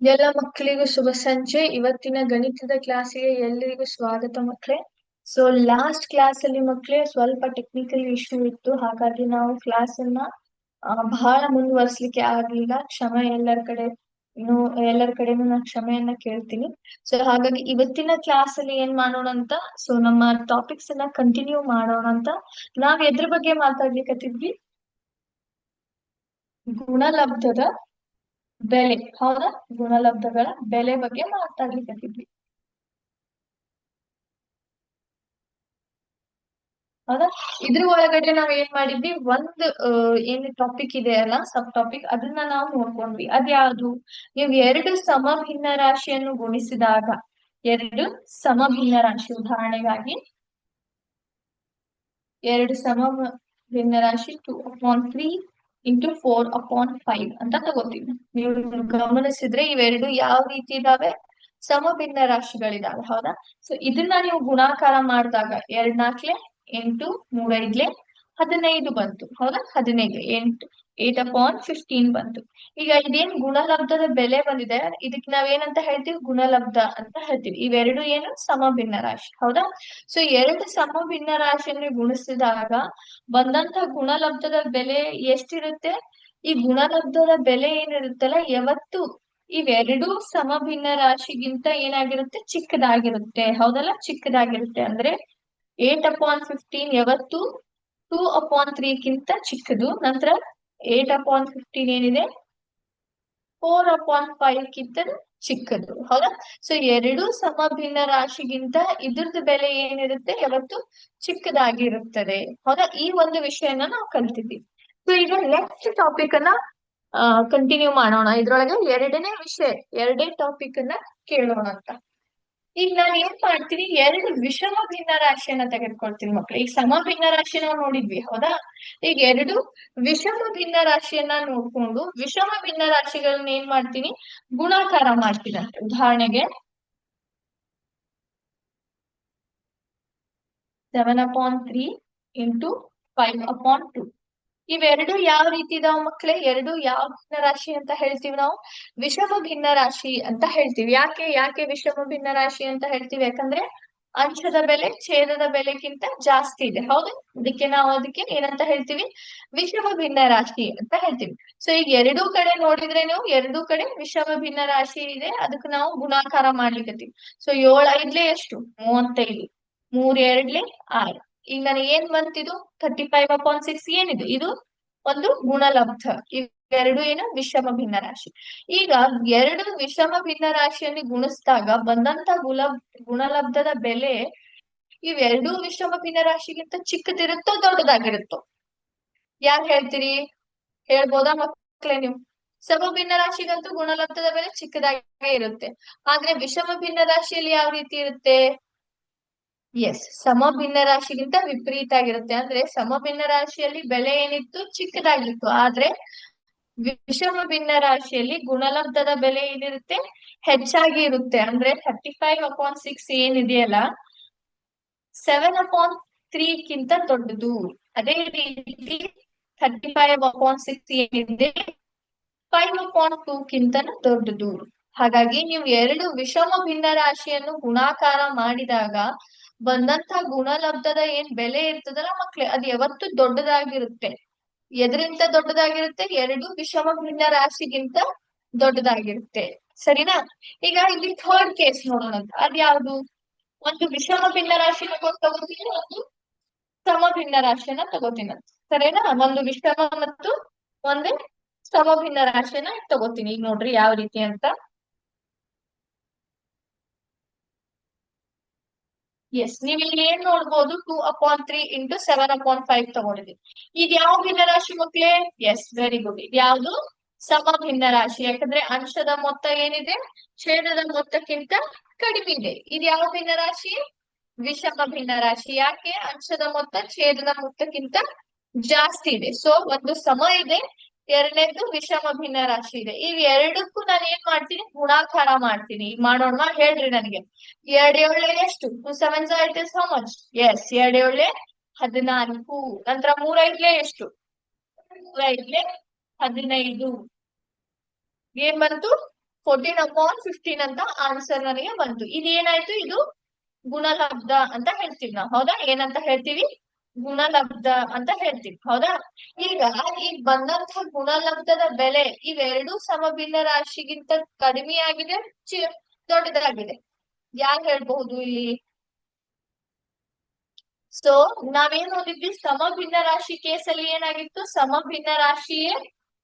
ಎಲ್ಲ ಮಕ್ಕಳಿಗೂ ಶುಭ ಸಂಜೆ. ಇವತ್ತಿನ ಗಣಿತದ ಕ್ಲಾಸಿಗೆ ಎಲ್ಲರಿಗೂ ಸ್ವಾಗತ ಮಕ್ಕಳೇ ಸೊ ಲಾಸ್ಟ್ ಕ್ಲಾಸ್ ಅಲ್ಲಿ ಮಕ್ಕಳೇ ಸ್ವಲ್ಪ ಟೆಕ್ನಿಕಲ್ ಇಶ್ಯೂ ಇತ್ತು. ಹಾಗಾಗಿ ನಾವು ಕ್ಲಾಸ್ ಅನ್ನ ಬಹಳ ಮುಂದುವರ್ಸ್ಲಿಕ್ಕೆ ಆಗ್ಲಿಲ್ಲ. ಕ್ಷಮೆ ಎಲ್ಲರ ಕಡೆ ಎಲ್ಲರ ಕಡೆನೂ ನಾನು ಕ್ಷಮೆಯನ್ನ ಕೇಳ್ತೀನಿ. ಸೊ ಹಾಗಾಗಿ ಇವತ್ತಿನ ಕ್ಲಾಸ್ ಅಲ್ಲಿ ಏನ್ ಮಾಡೋಣ ಅಂತ ಸೊ ನಮ್ಮ ಟಾಪಿಕ್ಸ್ ಅನ್ನ ಕಂಟಿನ್ಯೂ ಮಾಡೋಣ ಅಂತ ನಾವ್ ಎದ್ರ ಬಗ್ಗೆ ಮಾತಾಡ್ಲಿಕ್ಕೆ ಗುಣಲಬ್ಧದ ಬೆಲೆ, ಹೌದಾ? ಗುಣಲಬ್ಧಗಳ ಬೆಲೆ ಬಗ್ಗೆ ಮಾತಾಡ್ಲಿಕ್ಕತ್ತಿದ್ವಿ ಹೌದಾ? ಇದ್ರ ಒಳಗಡೆ ನಾವ್ ಏನ್ ಮಾಡಿದ್ವಿ? ಒಂದ್ ಏನ್ ಟಾಪಿಕ್ ಇದೆ ಅಲ್ಲ ಸಬ್ ಟಾಪಿಕ್ ಅದನ್ನ ನಾವು ನೋಡ್ಕೊಂಡ್ವಿ. ಅದ್ಯಾವುದು ನೀವು ಎರಡು ಸಮಭಿನ್ನ ರಾಶಿಯನ್ನು ಗುಣಿಸಿದಾಗ, ಎರಡು ಸಮಭಿನ್ನ ರಾಶಿ ಉದಾಹರಣೆಗಾಗಿ, ಎರಡು ಸಮ ಭಿನ್ನ ರಾಶಿ two upon three into four upon five ಅಂತ ತಗೋತೀವಿ. ನೀವು ಗಮನಿಸಿದ್ರೆ ಇವೆರಡು ಯಾವ ರೀತಿ ಇದಾವೆ? ಸಮಭಿನ್ನ ರಾಶಿಗಳಿದಾವೆ, ಹೌದಾ? ಸೊ ಇದನ್ನ ನೀವು ಗುಣಾಕಾರ ಮಾಡಿದಾಗ ಎರಡ್ ನಾಲ್ಕಲೆ ಎಂಟು, ಮೂರೈದ್ಲೆ ಹದಿನೈದು ಬಂತು. ಹೌದಾ? ಹದಿನೈದು. ಎಂಟು. ಏಟ್ ಅಪಾನ್ ಫಿಫ್ಟೀನ್ ಬಂತು. ಈಗ ಇದೇನ್ ಗುಣಲಬ್ಧದ ಬೆಲೆ ಬಂದಿದೆ? ಇದಕ್ ನಾವೇನಂತ ಹೇಳ್ತೀವಿ? ಗುಣಲಬ್ಧ ಅಂತ ಹೇಳ್ತೀವಿ. ಇವೆರಡು ಏನು? ಸಮಭಿನ್ನ ರಾಶಿ. ಹೌದಾ? ಸೊ ಎರಡು ಸಮಭಿನ್ನ ರಾಶಿಯನ್ನು ಗುಣಿಸಿದಾಗ ಬಂದಂತ ಗುಣಲಬ್ಧದ ಬೆಲೆ ಎಷ್ಟಿರುತ್ತೆ? ಈ ಗುಣಲಬ್ಧದ ಬೆಲೆ ಏನಿರುತ್ತಲ್ಲ, ಯಾವತ್ತು ಇವೆರಡೂ ಸಮಭಿನ್ನ ರಾಶಿಗಿಂತ ಏನಾಗಿರುತ್ತೆ? ಚಿಕ್ಕದಾಗಿರುತ್ತೆ. ಹೌದಲ್ಲ? ಚಿಕ್ಕದಾಗಿರುತ್ತೆ. ಅಂದ್ರೆ ಏಟ್ ಅಪಾನ್ ಫಿಫ್ಟೀನ್ ಯಾವತ್ತು ಟೂ ಅಪಾನ್ ತ್ರೀಕ್ಕಿಂತ ಚಿಕ್ಕದು. ನಂತರ ಏಟ್ ಅಪಾನ್ ಫಿಫ್ಟೀನ್ ಏನಿದೆ? ಫೋರ್ ಅಪಾನ್ ಫೈವ್ ಕಿಂತ ಚಿಕ್ಕದು. ಹೌದಾ? ಸೊ ಎರಡು ಸಮಭಿನ್ನ ರಾಶಿಗಿಂತ ಇದ್ರದ್ದು ಬೆಲೆ ಏನಿರುತ್ತೆ? ಯಾವತ್ತು ಚಿಕ್ಕದಾಗಿರುತ್ತದೆ. ಹೌದಾ? ಈ ಒಂದು ವಿಷಯನ ನಾವು ಕಲ್ತಿದ್ವಿ. ಸೊ ಈಗ ನೆಕ್ಸ್ಟ್ ಟಾಪಿಕ್ ಅನ್ನ ಕಂಟಿನ್ಯೂ ಮಾಡೋಣ. ಇದ್ರೊಳಗೆ ಎರಡನೇ ವಿಷಯ, ಎರಡೇ ಟಾಪಿಕ್ ಅನ್ನ ಕೇಳೋಣ ಅಂತ. ಈಗ ನಾನು ಏನ್ ಮಾಡ್ತೀನಿ ಎರಡು ವಿಷಮ ಭಿನ್ನ ರಾಶಿಯನ್ನ ತೆಗೆದುಕೊಳ್ತೀನಿ ಮಕ್ಳು. ಈಗ ಸಮ ಭಿನ್ನ ರಾಶಿ ನಾವು ನೋಡಿದ್ವಿ, ಹೌದಾ? ಈಗ ಎರಡು ವಿಷಮ ಭಿನ್ನ ರಾಶಿಯನ್ನ ನೋಡ್ಕೊಂಡು ವಿಷಮ ಭಿನ್ನ ರಾಶಿಗಳನ್ನ ಏನ್ ಮಾಡ್ತೀನಿ? ಗುಣಾಕಾರ ಮಾಡ್ತೀನಿ ಅಂತ ಉದಾಹರಣೆಗೆ seven upon three into five upon two ಇವೆರಡು ಯಾವ ರೀತಿ ಇದಾವ ಮಕ್ಳೇ? ಎರಡು ಯಾವ ಭಿನ್ನ ರಾಶಿ ಅಂತ ಹೇಳ್ತೀವಿ ನಾವು? ವಿಷಮ ಭಿನ್ನ ರಾಶಿ ಅಂತ ಹೇಳ್ತೀವಿ. ಯಾಕೆ ಯಾಕೆ ವಿಷಮ ಭಿನ್ನ ರಾಶಿ ಅಂತ ಹೇಳ್ತೀವಿ? ಯಾಕಂದ್ರೆ ಅಂಶದ ಬೆಲೆ ಛೇದದ ಬೆಲೆಗಿಂತ ಜಾಸ್ತಿ ಇದೆ. ಹೌದು? ಅದಕ್ಕೆ ನಾವು ಅದಕ್ಕೆ ಏನಂತ ಹೇಳ್ತೀವಿ? ವಿಷಮ ಭಿನ್ನ ರಾಶಿ ಅಂತ ಹೇಳ್ತೀವಿ. ಸೊ ಈಗ ಎರಡೂ ಕಡೆ ನೋಡಿದ್ರೆ ನೀವು ಎರಡೂ ಕಡೆ ವಿಷಮ ಭಿನ್ನ ರಾಶಿ ಇದೆ. ಅದಕ್ಕೆ ನಾವು ಗುಣಾಕಾರ ಮಾಡ್ಲಿಕ್ಕತ್ತೀವಿ ಸೊ ಏಳ್ ಐದ್ಲೆ ಎಷ್ಟು? ಮೂವತ್ತೈದು. ಮೂರ್ ಎರಡ್ಲೆ ಆರು. ಈಗ ನನಗೆ ಏನ್ ಬಂತಿದು? ಥರ್ಟಿ ಫೈವ್ ಅಪಾನ್ ಸಿಕ್ಸ್ ಏನಿದು? ಇದು ಒಂದು ಗುಣಲಬ್ಧ. ಇವೆರಡು ಏನು? ವಿಷಮ ಭಿನ್ನ ರಾಶಿ. ಈಗ ಎರಡು ವಿಷಮ ಭಿನ್ನ ರಾಶಿಯಲ್ಲಿ ಗುಣಿಸಿದಾಗ ಬಂದಂತ ಗುಲ ಗುಣಲಬ್ಧದ ಬೆಲೆ ಇವೆರಡೂ ವಿಷಮ ಭಿನ್ನ ರಾಶಿಗಿಂತ ಚಿಕ್ಕದಿರುತ್ತೋ ದೊಡ್ಡದಾಗಿರುತ್ತೋ? ಯಾರ್ ಹೇಳ್ತೀರಿ? ಹೇಳ್ಬೋದಾ ಮಕ್ಕಳೇ ನೀವು? ಸಮಭಿನ್ನ ರಾಶಿಗಂತೂ ಗುಣಲಬ್ಧದ ಬೆಲೆ ಚಿಕ್ಕದಾಗೇ ಇರುತ್ತೆ. ಆದ್ರೆ ವಿಷಮ ಭಿನ್ನ ರಾಶಿಯಲ್ಲಿ ಯಾವ ರೀತಿ ಇರುತ್ತೆ? ಎಸ್ ಸಮಭಿನ್ನ ರಾಶಿಗಿಂತ ವಿಪರೀತ ಆಗಿರುತ್ತೆ ಅಂದ್ರೆ ಸಮಭಿನ್ನ ರಾಶಿಯಲ್ಲಿ ಬೆಲೆ ಏನಿತ್ತು? ಚಿಕ್ಕದಾಗಿತ್ತು. ಆದ್ರೆ ವಿಷಮ ಭಿನ್ನ ರಾಶಿಯಲ್ಲಿ ಗುಣಲಬ್ಧದ ಬೆಲೆ ಏನಿರುತ್ತೆ? ಹೆಚ್ಚಾಗಿ ಇರುತ್ತೆ. ಅಂದ್ರೆ ಥರ್ಟಿ ಫೈವ್ ಅಪಾನ್ ಸಿಕ್ಸ್ ಏನಿದೆಯಲ್ಲ ಸೆವೆನ್ ಅಪಾನ್ ತ್ರೀಕ್ಕಿಂತ ದೊಡ್ಡದು. ಅದೇ ರೀತಿ ಥರ್ಟಿ ಫೈವ್ ಅಪಾನ್ ಸಿಕ್ಸ್ ಏನಿದೆ ಫೈವ್ ಅಪಾನ್ ಟೂ ದೊಡ್ಡದು. ಹಾಗಾಗಿ ನೀವು ಎರಡು ವಿಷಮ ಭಿನ್ನ ರಾಶಿಯನ್ನು ಗುಣಾಕಾರ ಮಾಡಿದಾಗ ಬಂದಂತ ಗುಣಲಬ್ಧದ ಏನ್ ಬೆಲೆ ಇರ್ತದಲ್ಲ ಮಕ್ಳೇ, ಅದ್ ಯಾವತ್ತು ದೊಡ್ಡದಾಗಿರುತ್ತೆ. ಎದರಿಂದ ದೊಡ್ಡದಾಗಿರುತ್ತೆ, ಎರಡು ವಿಷಮ ಭಿನ್ನ ರಾಶಿಗಿಂತ ದೊಡ್ಡದಾಗಿರುತ್ತೆ. ಸರಿನಾ? ಈಗ ಇಲ್ಲಿ ಥರ್ಡ್ ಕೇಸ್ ನೋಡೋಣ. ಅಂತ ಅದ್ಯಾವ್ದು ಒಂದು ವಿಷಮ ಭಿನ್ನ ರಾಶಿನ ತಗೋತೀನಿ, ಒಂದು ಸಮ ಭಿನ್ನ ರಾಶಿಯನ್ನ ತಗೋತೀನಿ. ಸರಿನಾ? ಒಂದು ವಿಷಮ ಮತ್ತು ಒಂದು ಸಮ ಭಿನ್ನ ರಾಶಿಯನ್ನ ತಗೋತೀನಿ. ಈಗ ನೋಡ್ರಿ ಯಾವ ರೀತಿ ಅಂತ. ಎಸ್ ನೀವು ಇಲ್ಲಿ ಏನ್ ನೋಡ್ಬೋದು two upon three into seven upon five ತಗೊಂಡಿದ್ದೀವಿ ಇದು ಯಾವ ಭಿನ್ನ ರಾಶಿ ಮಕ್ಳೇ? ಎಸ್ ವೆರಿ ಗುಡ್ ಇದು ಯಾವ್ದು? ಸಮ ಭಿನ್ನ ರಾಶಿ. ಯಾಕಂದ್ರೆ ಅಂಶದ ಮೊತ್ತ ಏನಿದೆ? ಛೇದದ ಮೊತ್ತಕ್ಕಿಂತ ಕಡಿಮೆ ಇದೆ. ಇದು ಯಾವ ಭಿನ್ನ ರಾಶಿ? ವಿಷಮ ಭಿನ್ನ ರಾಶಿ. ಯಾಕೆ? ಅಂಶದ ಮೊತ್ತ ಛೇದದ ಮೊತ್ತಕ್ಕಿಂತ ಜಾಸ್ತಿ ಇದೆ. ಸೊ ಒಂದು ಸಮ ಇದೆ. ಎರಡನೇದು ವಿಷಮ ಭಿನ್ನ ರಾಶಿ ಇದೆ. ಇವ್ ಎರಡಕ್ಕೂ ನಾನು ಏನ್ ಮಾಡ್ತೀನಿ? ಗುಣಾಕಾರ ಮಾಡ್ತೀನಿ. ಈಗ ಮಾಡೋಣ ಹೇಳ್ರಿ ನನಗೆ. ಎರಡ್ ಏಳೆ ಎಷ್ಟು? Two seven it is how much yes ಎರಡ್ ಏಳೆ ಹದಿನಾಲ್ಕು. ನಂತರ ಮೂರೈದ್ಲೆ ಎಷ್ಟು? ಮೂರೈದ್ಲೆ ಹದಿನೈದು. ಏನ್ ಬಂತು? ಫೋರ್ಟೀನ್ ಅಪಾನ್ ಫಿಫ್ಟೀನ್ ಅಂತ ಆನ್ಸರ್ ನನಗೆ ಬಂತು. ಇದೇನಾಯ್ತು? ಇದು ಗುಣಲಬ್ಧ ಅಂತ ಹೇಳ್ತೀವಿ ನಾವು. ಹೌದಾ? ಏನಂತ ಹೇಳ್ತೀವಿ? ಗುಣಲಬ್ಧ ಅಂತ ಹೇಳ್ತೀವಿ. ಹೌದಾ? ಈಗ ಈಗ ಬಂದಂತ ಗುಣಲಬ್ಧದ ಬೆಲೆ ಇವೆರಡು ಸಮಭಿನ್ನ ರಾಶಿಗಿಂತ ಕಡಿಮೆ ಆಗಿದೆ ದೊಡ್ಡದಾಗಿದೆ. ಯಾರು ಹೇಳ್ಬಹುದು ಇಲ್ಲಿ? ಸೊ ನಾವೇನ್ ಓದಿದ್ವಿ? ಸಮಭಿನ್ನ ರಾಶಿ ಕೇಸಲ್ಲಿ ಏನಾಗಿತ್ತು? ಸಮಭಿನ್ನ ರಾಶಿಯೇ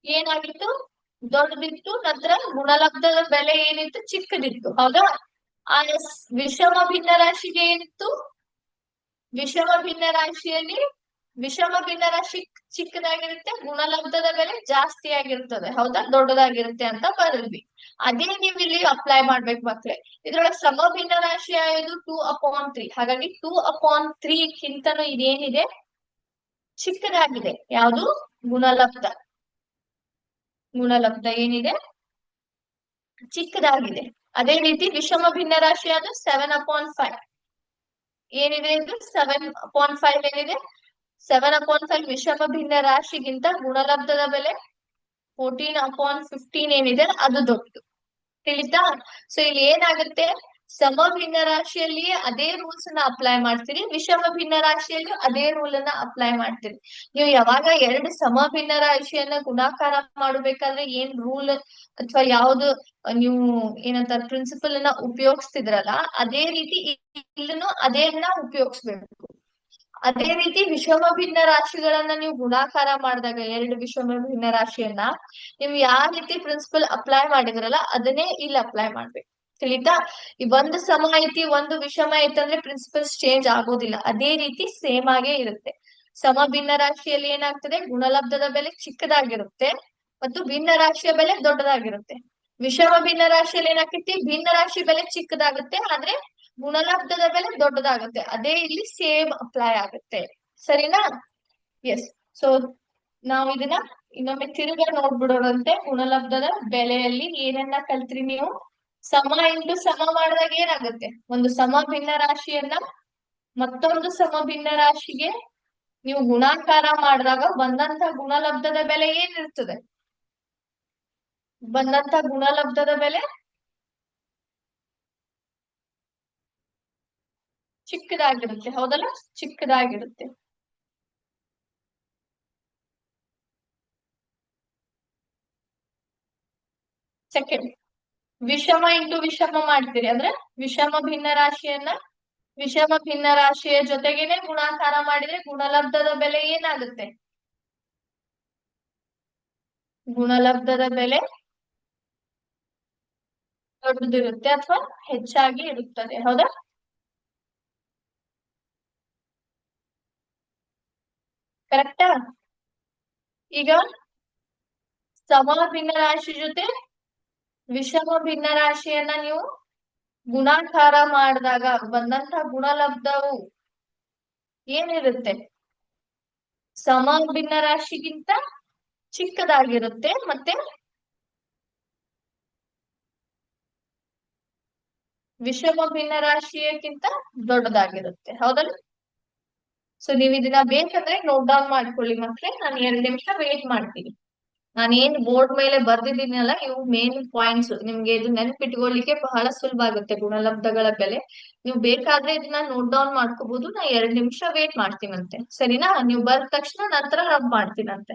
ಏನಾಗಿತ್ತು? ದೊಡ್ಡದಿತ್ತು, ನಂತರ ಗುಣಲಬ್ಧದ ಬೆಲೆ ಏನಿತ್ತು? ಚಿಕ್ಕದಿತ್ತು. ಹೌದಾ? ಆ ವಿಷಮ ಭಿನ್ನ ರಾಶಿಗೆ ಏನಿತ್ತು? ವಿಷಮ ಭಿನ್ನ ರಾಶಿಯಲ್ಲಿ ವಿಷಮ ಭಿನ್ನ ರಾಶಿ ಚಿಕ್ಕದಾಗಿರುತ್ತೆ, ಗುಣಲಬ್ಧದ ಬೆಲೆ ಜಾಸ್ತಿ ಆಗಿರ್ತದೆ. ಹೌದಾ? ದೊಡ್ಡದಾಗಿರುತ್ತೆ ಅಂತ ಬರದ್ವಿ. ಅದೇ ನೀವು ಇಲ್ಲಿ ಅಪ್ಲೈ ಮಾಡ್ಬೇಕು ಮಕ್ಳೇ. ಇದ್ರೊಳಗೆ ಸಮ ಭಿನ್ನ ರಾಶಿ ಆಯೋದು ಟೂ ಅಪಾನ್ ತ್ರೀ ಹಾಗಾಗಿ ಟೂ ಅಪಾನ್ ತ್ರೀ ಕಿಂತನೂ ಇದೇನಿದೆ? ಚಿಕ್ಕದಾಗಿದೆ. ಯಾವುದು? ಗುಣಲಬ್ಧ. ಗುಣಲಬ್ಧ ಏನಿದೆ? ಚಿಕ್ಕದಾಗಿದೆ. ಅದೇ ರೀತಿ ವಿಷಮ ಭಿನ್ನ ರಾಶಿ ಅದು ಸೆವೆನ್ ಅಪಾನ್ ಫೈವ್ ಏನಿದೆ ಇದು ಸೆವೆನ್ ಪಾಯಿಂಟ್ ಫೈವ್ ಏನಿದೆ? ಸೆವೆನ್ ಅಪಾಯಿಂಟ್ ಫೈವ್ ವಿಷಮ ಭಿನ್ನ ರಾಶಿಗಿಂತ ಗುಣಲಬ್ಧದ ಬೆಲೆ ಫೋರ್ಟೀನ್ ಅಪಾಯಿಂಟ್ ಫಿಫ್ಟೀನ್ ಏನಿದೆ? ಅದು ದೊಡ್ಡದು. ತಿಳಿತಾ? ಸೊ ಇಲ್ಲಿ ಏನಾಗುತ್ತೆ? ಸಮ ಭಿನ್ನ ರಾಶಿಯಲ್ಲಿಯೇ ಅದೇ ರೂಲ್ಸ್ನ ಅಪ್ಲೈ ಮಾಡ್ತೀರಿ ವಿಷಮ ಭಿನ್ನ ರಾಶಿಯಲ್ಲಿ ಅದೇ ರೂಲ್ ಅನ್ನ ಅಪ್ಲೈ ಮಾಡ್ತೀರಿ. ನೀವು ಯಾವಾಗ ಎರಡು ಸಮ ಭಿನ್ನ ರಾಶಿಯನ್ನ ಗುಣಾಕಾರ ಮಾಡಬೇಕಾದ್ರೆ ಏನ್ ರೂಲ್ ಅಥವಾ ಯಾವ್ದು, ನೀವು ಏನಂತಾರೆ ಪ್ರಿನ್ಸಿಪಲ್ ಅನ್ನ ಉಪಯೋಗಿಸ್ತಿದ್ರಲ್ಲ, ಅದೇ ರೀತಿ ಇಲ್ಲೂ ಅದೇನ ಉಪಯೋಗಿಸ್ಬೇಕು. ಅದೇ ರೀತಿ ವಿಷಮ ಭಿನ್ನ ರಾಶಿಗಳನ್ನ ನೀವು ಗುಣಾಕಾರ ಮಾಡಿದಾಗ ಎರಡು ವಿಷಮ ಭಿನ್ನ ರಾಶಿಯನ್ನ, ನೀವು ಯಾವ ರೀತಿ ಪ್ರಿನ್ಸಿಪಲ್ ಅಪ್ಲೈ ಮಾಡಿದ್ರಲ್ಲ, ಅದನ್ನೇ ಇಲ್ಲಿ ಅಪ್ಲೈ ಮಾಡ್ಬೇಕು. ತಿಳಿತಾ ಈ ಒಂದು ಸಮ ಐತಿ ಒಂದು ವಿಷಮ ಐತಿ ಅಂದ್ರೆ ಪ್ರಿನ್ಸಿಪಲ್ಸ್ ಚೇಂಜ್ ಆಗೋದಿಲ್ಲ. ಅದೇ ರೀತಿ ಸೇಮ್ ಆಗೇ ಇರುತ್ತೆ. ಸಮ ಭಿನ್ನ ರಾಶಿಯಲ್ಲಿ ಏನಾಗ್ತದೆ? ಗುಣಲಬ್ಧದ ಬೆಲೆ ಚಿಕ್ಕದಾಗಿರುತ್ತೆ ಮತ್ತು ಭಿನ್ನ ರಾಶಿಯ ಬೆಲೆ ದೊಡ್ಡದಾಗಿರುತ್ತೆ. ವಿಷಮ ಭಿನ್ನ ರಾಶಿಯಲ್ಲಿ ಏನಾಗ್ತೈತಿ? ಭಿನ್ನ ರಾಶಿ ಬೆಲೆ ಚಿಕ್ಕದಾಗುತ್ತೆ, ಆದ್ರೆ ಗುಣಲಬ್ಧದ ಬೆಲೆ ದೊಡ್ಡದಾಗುತ್ತೆ. ಅದೇ ಇಲ್ಲಿ ಸೇಮ್ ಅಪ್ಲೈ ಆಗುತ್ತೆ. ಸರಿನಾ? ಎಸ್ ಸೊ ನಾವು ಇದನ್ನ ಇನ್ನೊಮ್ಮೆ ತಿರುಗ ನೋಡ್ಬಿಡೋಣಂತೆ. ಗುಣಲಬ್ಧದ ಬೆಲೆಯಲ್ಲಿ ಏನನ್ನ ಕಲ್ತ್ರಿ ನೀವು? ಸಮ ಇಂಟು ಸಮ ಮಾಡಿದಾಗ ಏನಾಗುತ್ತೆ? ಒಂದು ಸಮ ಭಿನ್ನ ರಾಶಿಯನ್ನ ಮತ್ತೊಂದು ಸಮ ಭಿನ್ನ ರಾಶಿಗೆ ನೀವು ಗುಣಾಕಾರ ಮಾಡಿದಾಗ ಬಂದಂತ ಗುಣಲಬ್ಧದ ಬೆಲೆ ಏನಿರ್ತದೆ? ಬಂದಂತ ಗುಣಲಬ್ಧದ ಬೆಲೆ? ಚಿಕ್ಕದಾಗಿರುತ್ತೆ, ಹೌದಲ್ಲ? ಚಿಕ್ಕದಾಗಿರುತ್ತೆ. ಸೆಕೆಂಡ್ ವಿಷಮ ಇಂಟು ವಿಷಮ ಮಾಡ್ತೀರಿ. ಅಂದ್ರೆ ವಿಷಮ ಭಿನ್ನ ರಾಶಿಯನ್ನ ವಿಷಮ ಭಿನ್ನ ರಾಶಿಯ ಜೊತೆಗೇನೆ ಗುಣಾಕಾರ ಮಾಡಿದ್ರೆ ಗುಣಲಬ್ಧದ ಬೆಲೆ ಏನಾಗುತ್ತೆ? ಗುಣಲಬ್ಧದ ಬೆಲೆ ದೊಡ್ಡದಿರುತ್ತೆ ಅಥವಾ ಹೆಚ್ಚಾಗಿ ಇರುತ್ತದೆ. ಹೌದಾ? ಕರೆಕ್ಟಾ ಈಗ ಸಮ ಭಿನ್ನ ರಾಶಿ ಜೊತೆ ವಿಷಮ ಭಿನ್ನ ರಾಶಿಯನ್ನ ನೀವು ಗುಣಾಕಾರ ಮಾಡಿದಾಗ ಬಂದಂತ ಗುಣಲಬ್ಧವು ಏನಿರುತ್ತೆ? ಸಮ ಭಿನ್ನ ರಾಶಿಗಿಂತ ಚಿಕ್ಕದಾಗಿರುತ್ತೆ ಮತ್ತೆ ವಿಷಮ ಭಿನ್ನ ರಾಶಿಯಕ್ಕಿಂತ ದೊಡ್ಡದಾಗಿರುತ್ತೆ. ಹೌದಲ್ಲ? ಸೊ ನೀವು ಇದನ್ನ ಬೇಕಂದ್ರೆ ನೋಟ್ ಡೌನ್ ಮಾಡ್ಕೊಳ್ಳಿ ಮಕ್ಳೇ. ನಾನು ಎರಡು ನಿಮಿಷ ವೇಟ್ ಮಾಡ್ತೀನಿ. ನಾನು ಏನ್ ಬೋರ್ಡ್ ಮೇಲೆ ಬರ್ದಿದ್ದೀನಲ್ಲ, ಇವು ಮೇನ್ ಪಾಯಿಂಟ್ಸ್ ನಿಮ್ಗೆ ಇದು ನೆನ್ಪಿಟ್ಕೊಳ್ಳಿಕ್ಕೆ ಬಹಳ ಸುಲಭ ಆಗುತ್ತೆ ಗುಣಲಬ್ಧಗಳ ಬೆಲೆ. ನೀವು ಬೇಕಾದ್ರೆ ಇದನ್ನ ನೋಟ್ ಡೌನ್ ಮಾಡ್ಕೋಬಹುದು ನಾ ಎರಡ್ ನಿಮಿಷ ವೇಟ್ ಮಾಡ್ತೀನಂತೆ. ಸರಿನಾ? ನೀವು ಬರ್ದ ತಕ್ಷಣ ನಂತರ ರಬ್ ಮಾಡ್ತೀನಂತೆ.